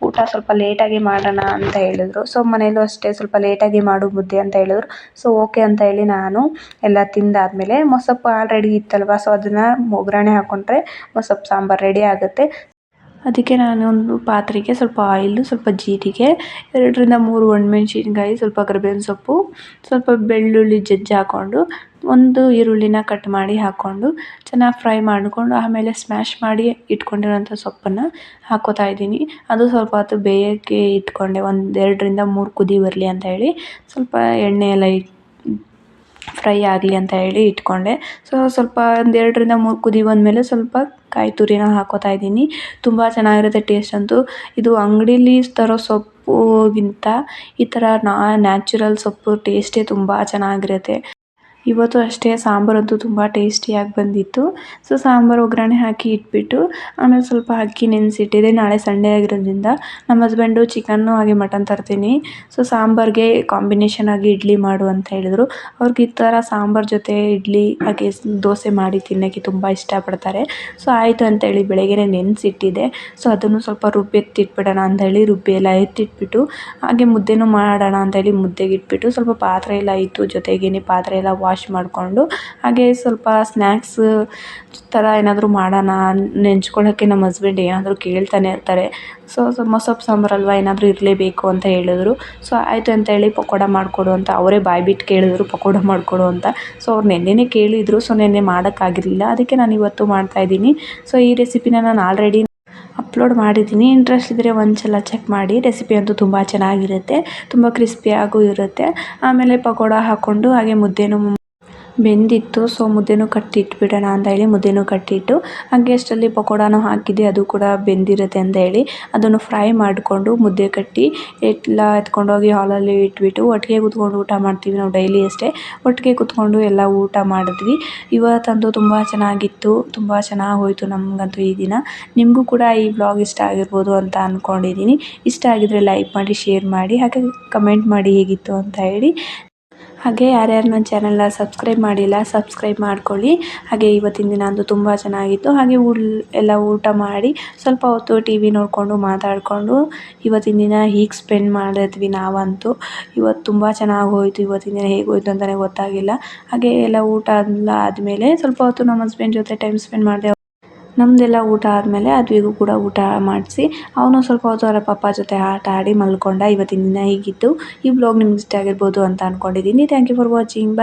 ಊಟ ಸ್ವಲ್ಪ ಲೇಟಾಗಿ ಮಾಡೋಣ ಅಂತ ಹೇಳಿದ್ರು. ಸೊ ಮನೇಲೂ ಅಷ್ಟೇ ಸ್ವಲ್ಪ ಲೇಟಾಗಿ ಮಾಡು ಮುದ್ದೆ ಅಂತ ಹೇಳಿದ್ರು. ಸೊ ಓಕೆ ಅಂತ ಹೇಳಿ ನಾನು ಎಲ್ಲ ತಿಂದಾದಮೇಲೆ ಮೊಸಪ್ಪು ಆಲ್ರೆಡಿ ಇತ್ತಲ್ವ? ಸೊ ಅದನ್ನು ಒಗ್ಗರಣೆ ಹಾಕ್ಕೊಂಡ್ರೆ ಮೊಸಪ್ಪು ಸಾಂಬಾರು ರೆಡಿ ಆಗುತ್ತೆ. ಅದಕ್ಕೆ ನಾನು ಒಂದು ಪಾತ್ರೆಗೆ ಸ್ವಲ್ಪ ಆಯಿಲು ಸ್ವಲ್ಪ ಜೀರಿಗೆ, ಎರಡರಿಂದ ಮೂರು ಒಣಮೆಣ್ಸಿನ್ಕಾಯಿ, ಸ್ವಲ್ಪ ಕರಿಬೇವಿನ ಸೊಪ್ಪು, ಸ್ವಲ್ಪ ಬೆಳ್ಳುಳ್ಳಿ ಜಜ್ಜಿ ಹಾಕ್ಕೊಂಡು, ಒಂದು ಈರುಳ್ಳಿನ ಕಟ್ ಮಾಡಿ ಹಾಕ್ಕೊಂಡು, ಚೆನ್ನಾಗಿ ಫ್ರೈ ಮಾಡಿಕೊಂಡು, ಆಮೇಲೆ ಸ್ಮ್ಯಾಶ್ ಮಾಡಿ ಇಟ್ಕೊಂಡಿರೋಂಥ ಸೊಪ್ಪನ್ನು ಹಾಕ್ಕೋತಾ ಇದ್ದೀನಿ. ಅದು ಸ್ವಲ್ಪ ಹೊತ್ತು ಬೇಯಕ್ಕೆ ಇಟ್ಕೊಂಡೆ, ಒಂದು ಎರಡರಿಂದ ಮೂರು ಕುದಿ ಬರಲಿ ಅಂತ ಹೇಳಿ. ಸ್ವಲ್ಪ ಎಣ್ಣೆ ಎಲ್ಲ ಇಟ್ಟು ಫ್ರೈ ಆಗಲಿ ಅಂತ ಹೇಳಿ ಇಟ್ಕೊಂಡೆ. ಸೊ ಸ್ವಲ್ಪ ಒಂದು ಎರಡರಿಂದ ಮೂರು ಕುದಿ ಬಂದಮೇಲೆ ಸ್ವಲ್ಪ ಕಾಯಿ ತುರಿನ ಹಾಕ್ಕೋತಾ ಇದ್ದೀನಿ. ತುಂಬ ಚೆನ್ನಾಗಿರುತ್ತೆ ಟೇಸ್ಟ್ ಅಂತೂ. ಇದು ಅಂಗಡೀಲಿ ತರೋ ಸೊಪ್ಪುಗಿಂತ ಈ ಥರ ನ್ಯಾಚುರಲ್ ಸೊಪ್ಪು ಟೇಸ್ಟೇ ತುಂಬ ಚೆನ್ನಾಗಿರುತ್ತೆ. ಇವತ್ತು ಅಷ್ಟೇ ಸಾಂಬಾರಂತೂ ತುಂಬ ಟೇಸ್ಟಿಯಾಗಿ ಬಂದಿತ್ತು. ಸೊ, ಸಾಂಬಾರು ಒಗ್ಗರಣೆ ಹಾಕಿ ಇಟ್ಬಿಟ್ಟು, ಆಮೇಲೆ ಸ್ವಲ್ಪ ಅಕ್ಕಿ ನೆನೆಸಿಟ್ಟಿದ್ದೆ ನಾಳೆ ಸಂಡೇ ಆಗಿರೋದ್ರಿಂದ ನಮ್ಮ ಹಸ್ಬೆಂಡು ಚಿಕನ್ನು ಹಾಗೆ ಮಟನ್ ತರ್ತೀನಿ. ಸೊ, ಸಾಂಬಾರಿಗೆ ಕಾಂಬಿನೇಷನ್ ಆಗಿ ಇಡ್ಲಿ ಮಾಡು ಅಂತ ಹೇಳಿದ್ರು. ಅವ್ರಿಗೆ ಈ ಥರ ಸಾಂಬಾರು ಜೊತೆ ಇಡ್ಲಿ, ಹಾಗೆ ದೋಸೆ ಮಾಡಿ ತಿನ್ನೋಕ್ಕೆ ತುಂಬ ಇಷ್ಟಪಡ್ತಾರೆ. ಸೊ, ಆಯಿತು ಅಂತೇಳಿ ಬೆಳಗ್ಗೆ ನೆನೆಸಿಟ್ಟಿದ್ದೆ ಸೊ, ಅದನ್ನು ಸ್ವಲ್ಪ ರುಬ್ಬಿ ಎತ್ತಿಟ್ಬಿಡೋಣ ಅಂತ ಹೇಳಿ ರುಬ್ಬಿ ಎಲ್ಲ ಎತ್ತಿಟ್ಬಿಟ್ಟು, ಹಾಗೆ ಮುದ್ದೆನೂ ಮಾಡೋಣ ಅಂತೇಳಿ ಮುದ್ದೆಗೆ ಇಟ್ಬಿಟ್ಟು ಸ್ವಲ್ಪ ಪಾತ್ರೆ ಎಲ್ಲ ಇತ್ತು ಜೊತೆಗೇನೆ ಪಾತ್ರೆ ಎಲ್ಲ ವಾಶ್ ಮಾಡಿಕೊಂಡು, ಹಾಗೆ ಸ್ವಲ್ಪ ಸ್ನ್ಯಾಕ್ಸ್ ಥರ ಏನಾದರೂ ಮಾಡೋಣ ನೆಂಚ್ಕೊಳ್ಳೋಕ್ಕೆ ನಮ್ಮ ಹಸ್ಬೆಂಡ್ ಏನಾದರೂ ಕೇಳ್ತಾನೆ ಇರ್ತಾರೆ ಸೊ ಸಾಂಬಾರ್ ಅಲ್ವಾ ಏನಾದರೂ ಇರಲೇಬೇಕು ಅಂತ ಹೇಳಿದ್ರು. ಸೊ ಆಯಿತು ಅಂತೇಳಿ ಪಕೋಡ ಮಾಡಿಕೊಡು ಅಂತ ಅವರೇ ಬಾಯಿ ಬಿಟ್ಟು ಕೇಳಿದ್ರು, ಪಕೋಡ ಮಾಡಿಕೊಡು ಅಂತ. ಸೊ ಅವ್ರು ನೆನ್ನೆನೇ ಕೇಳಿದ್ರು ಸೊ ನೆನ್ನೆ ಮಾಡೋಕ್ಕಾಗಿರಲಿಲ್ಲ. ಅದಕ್ಕೆ ನಾನು ಇವತ್ತು ಮಾಡ್ತಾ ಇದ್ದೀನಿ. ಸೊ ಈ ರೆಸಿಪಿನ ನಾನು ಆಲ್ರೆಡಿ ಅಪ್ಲೋಡ್ ಮಾಡಿದ್ದೀನಿ. ಇಂಟ್ರೆಸ್ಟ್ ಇದ್ದರೆ ಒಂದ್ಸಲ ಚೆಕ್ ಮಾಡಿ. ರೆಸಿಪಿ ಅಂತೂ ತುಂಬ ಚೆನ್ನಾಗಿರುತ್ತೆ, ತುಂಬ ಕ್ರಿಸ್ಪಿಯಾಗೂ ಇರುತ್ತೆ. ಆಮೇಲೆ ಪಕೋಡ ಹಾಕ್ಕೊಂಡು ಹಾಗೆ ಮುದ್ದೆನೂ ಬೆಂದಿತ್ತು ಸೊ ಮುದ್ದೆನೂ ಕಟ್ಟಿಟ್ಬಿಡೋಣ ಅಂತ ಹೇಳಿ ಮುದ್ದೆನೂ ಕಟ್ಟಿಟ್ಟು, ಹಾಗೆ ಅಷ್ಟರಲ್ಲಿ ಪಕೋಡಾನು ಹಾಕಿದ್ದೆ, ಅದು ಕೂಡ ಬೆಂದಿರುತ್ತೆ ಅಂತ ಹೇಳಿ. ಅದನ್ನು ಫ್ರೈ ಮಾಡಿಕೊಂಡು ಮುದ್ದೆ ಕಟ್ಟಿ, ಎಲ್ಲ ಎತ್ಕೊಂಡೋಗಿ ಹಾಲಲ್ಲಿ ಇಟ್ಬಿಟ್ಟು, ಒಟ್ಟಿಗೆ ಕುತ್ಕೊಂಡು ಊಟ ಮಾಡ್ತೀವಿ ನಾವು ಡೈಲಿ ಅಷ್ಟೇ. ಒಟ್ಟಿಗೆ ಕುತ್ಕೊಂಡು ಎಲ್ಲ ಊಟ ಮಾಡಿದ್ವಿ. ಇವತ್ತಂತೂ ತುಂಬ ಚೆನ್ನಾಗಿತ್ತು, ತುಂಬ ಚೆನ್ನಾಗಿ ಹೋಯಿತು ನಮಗಂತೂ ಈ ದಿನ. ನಿಮಗೂ ಕೂಡ ಈ ಬ್ಲಾಗ್ ಇಷ್ಟ ಆಗಿರ್ಬೋದು ಅಂತ ಅಂದ್ಕೊಂಡಿದ್ದೀನಿ ಇಷ್ಟ ಆಗಿದ್ರೆ ಲೈಕ್ ಮಾಡಿ ಶೇರ್ ಮಾಡಿ, ಹಾಗೆ ಕಮೆಂಟ್ ಮಾಡಿ ಹೇಗಿತ್ತು ಅಂತ ಹೇಳಿ. ಹಾಗೆ ಯಾರ್ಯಾರು ನನ್ನ ಚಾನಲ್ನ ಸಬ್ಸ್ಕ್ರೈಬ್ ಮಾಡಿಲ್ಲ ಸಬ್ಸ್ಕ್ರೈಬ್ ಮಾಡ್ಕೊಳ್ಳಿ. ಹಾಗೆ ಇವತ್ತಿನ ದಿನ ಅಂತೂ ತುಂಬ ಚೆನ್ನಾಗಿತ್ತು. ಹಾಗೆ ಊಟ ಎಲ್ಲ ಊಟ ಮಾಡಿ ಸ್ವಲ್ಪ ಹೊತ್ತು ಟಿ ವಿ ನೋಡಿಕೊಂಡು ಮಾತಾಡಿಕೊಂಡು ಇವತ್ತಿನ ದಿನ ಹೀಗೆ ಸ್ಪೆಂಡ್ ಮಾಡಿದ್ವಿ ನಾವಂತೂ. ಇವತ್ತು ತುಂಬ ಚೆನ್ನಾಗಿ ಹೋಯಿತು. ಇವತ್ತಿನ ದಿನ ಹೇಗೆ ಹೋಯ್ತು ಅಂತಲೇ ಗೊತ್ತಾಗಿಲ್ಲ. ಹಾಗೆ ಎಲ್ಲ ಊಟ ಎಲ್ಲ ಆದಮೇಲೆ ಸ್ವಲ್ಪ ಹೊತ್ತು ನಮ್ಮ ಹಸ್ಬೆಂಡ್ ಜೊತೆ ಟೈಮ್ ಸ್ಪೆಂಡ್ ಮಾಡಿದೆ ನಮ್ಮದೆಲ್ಲ ಊಟ ಆದಮೇಲೆ ಅದ್ವಿಗೂ ಕೂಡ ಊಟ ಮಾಡಿಸಿ, ಅವನು ಸ್ವಲ್ಪ ಹೊತ್ತು ಅವರ ಪಪ್ಪ ಜೊತೆ ಆಟ ಆಡಿ ಮಲ್ಕೊಂಡ ಇವತ್ತಿನ ದಿನ ಹೀಗಿತ್ತು. ಈ ಬ್ಲಾಗ್ ನಿಮ್ಗೆ ಇಷ್ಟ ಆಗಿರ್ಬೋದು ಅಂತ ಅಂದ್ಕೊಂಡಿದ್ದೀನಿ thank you for watching bye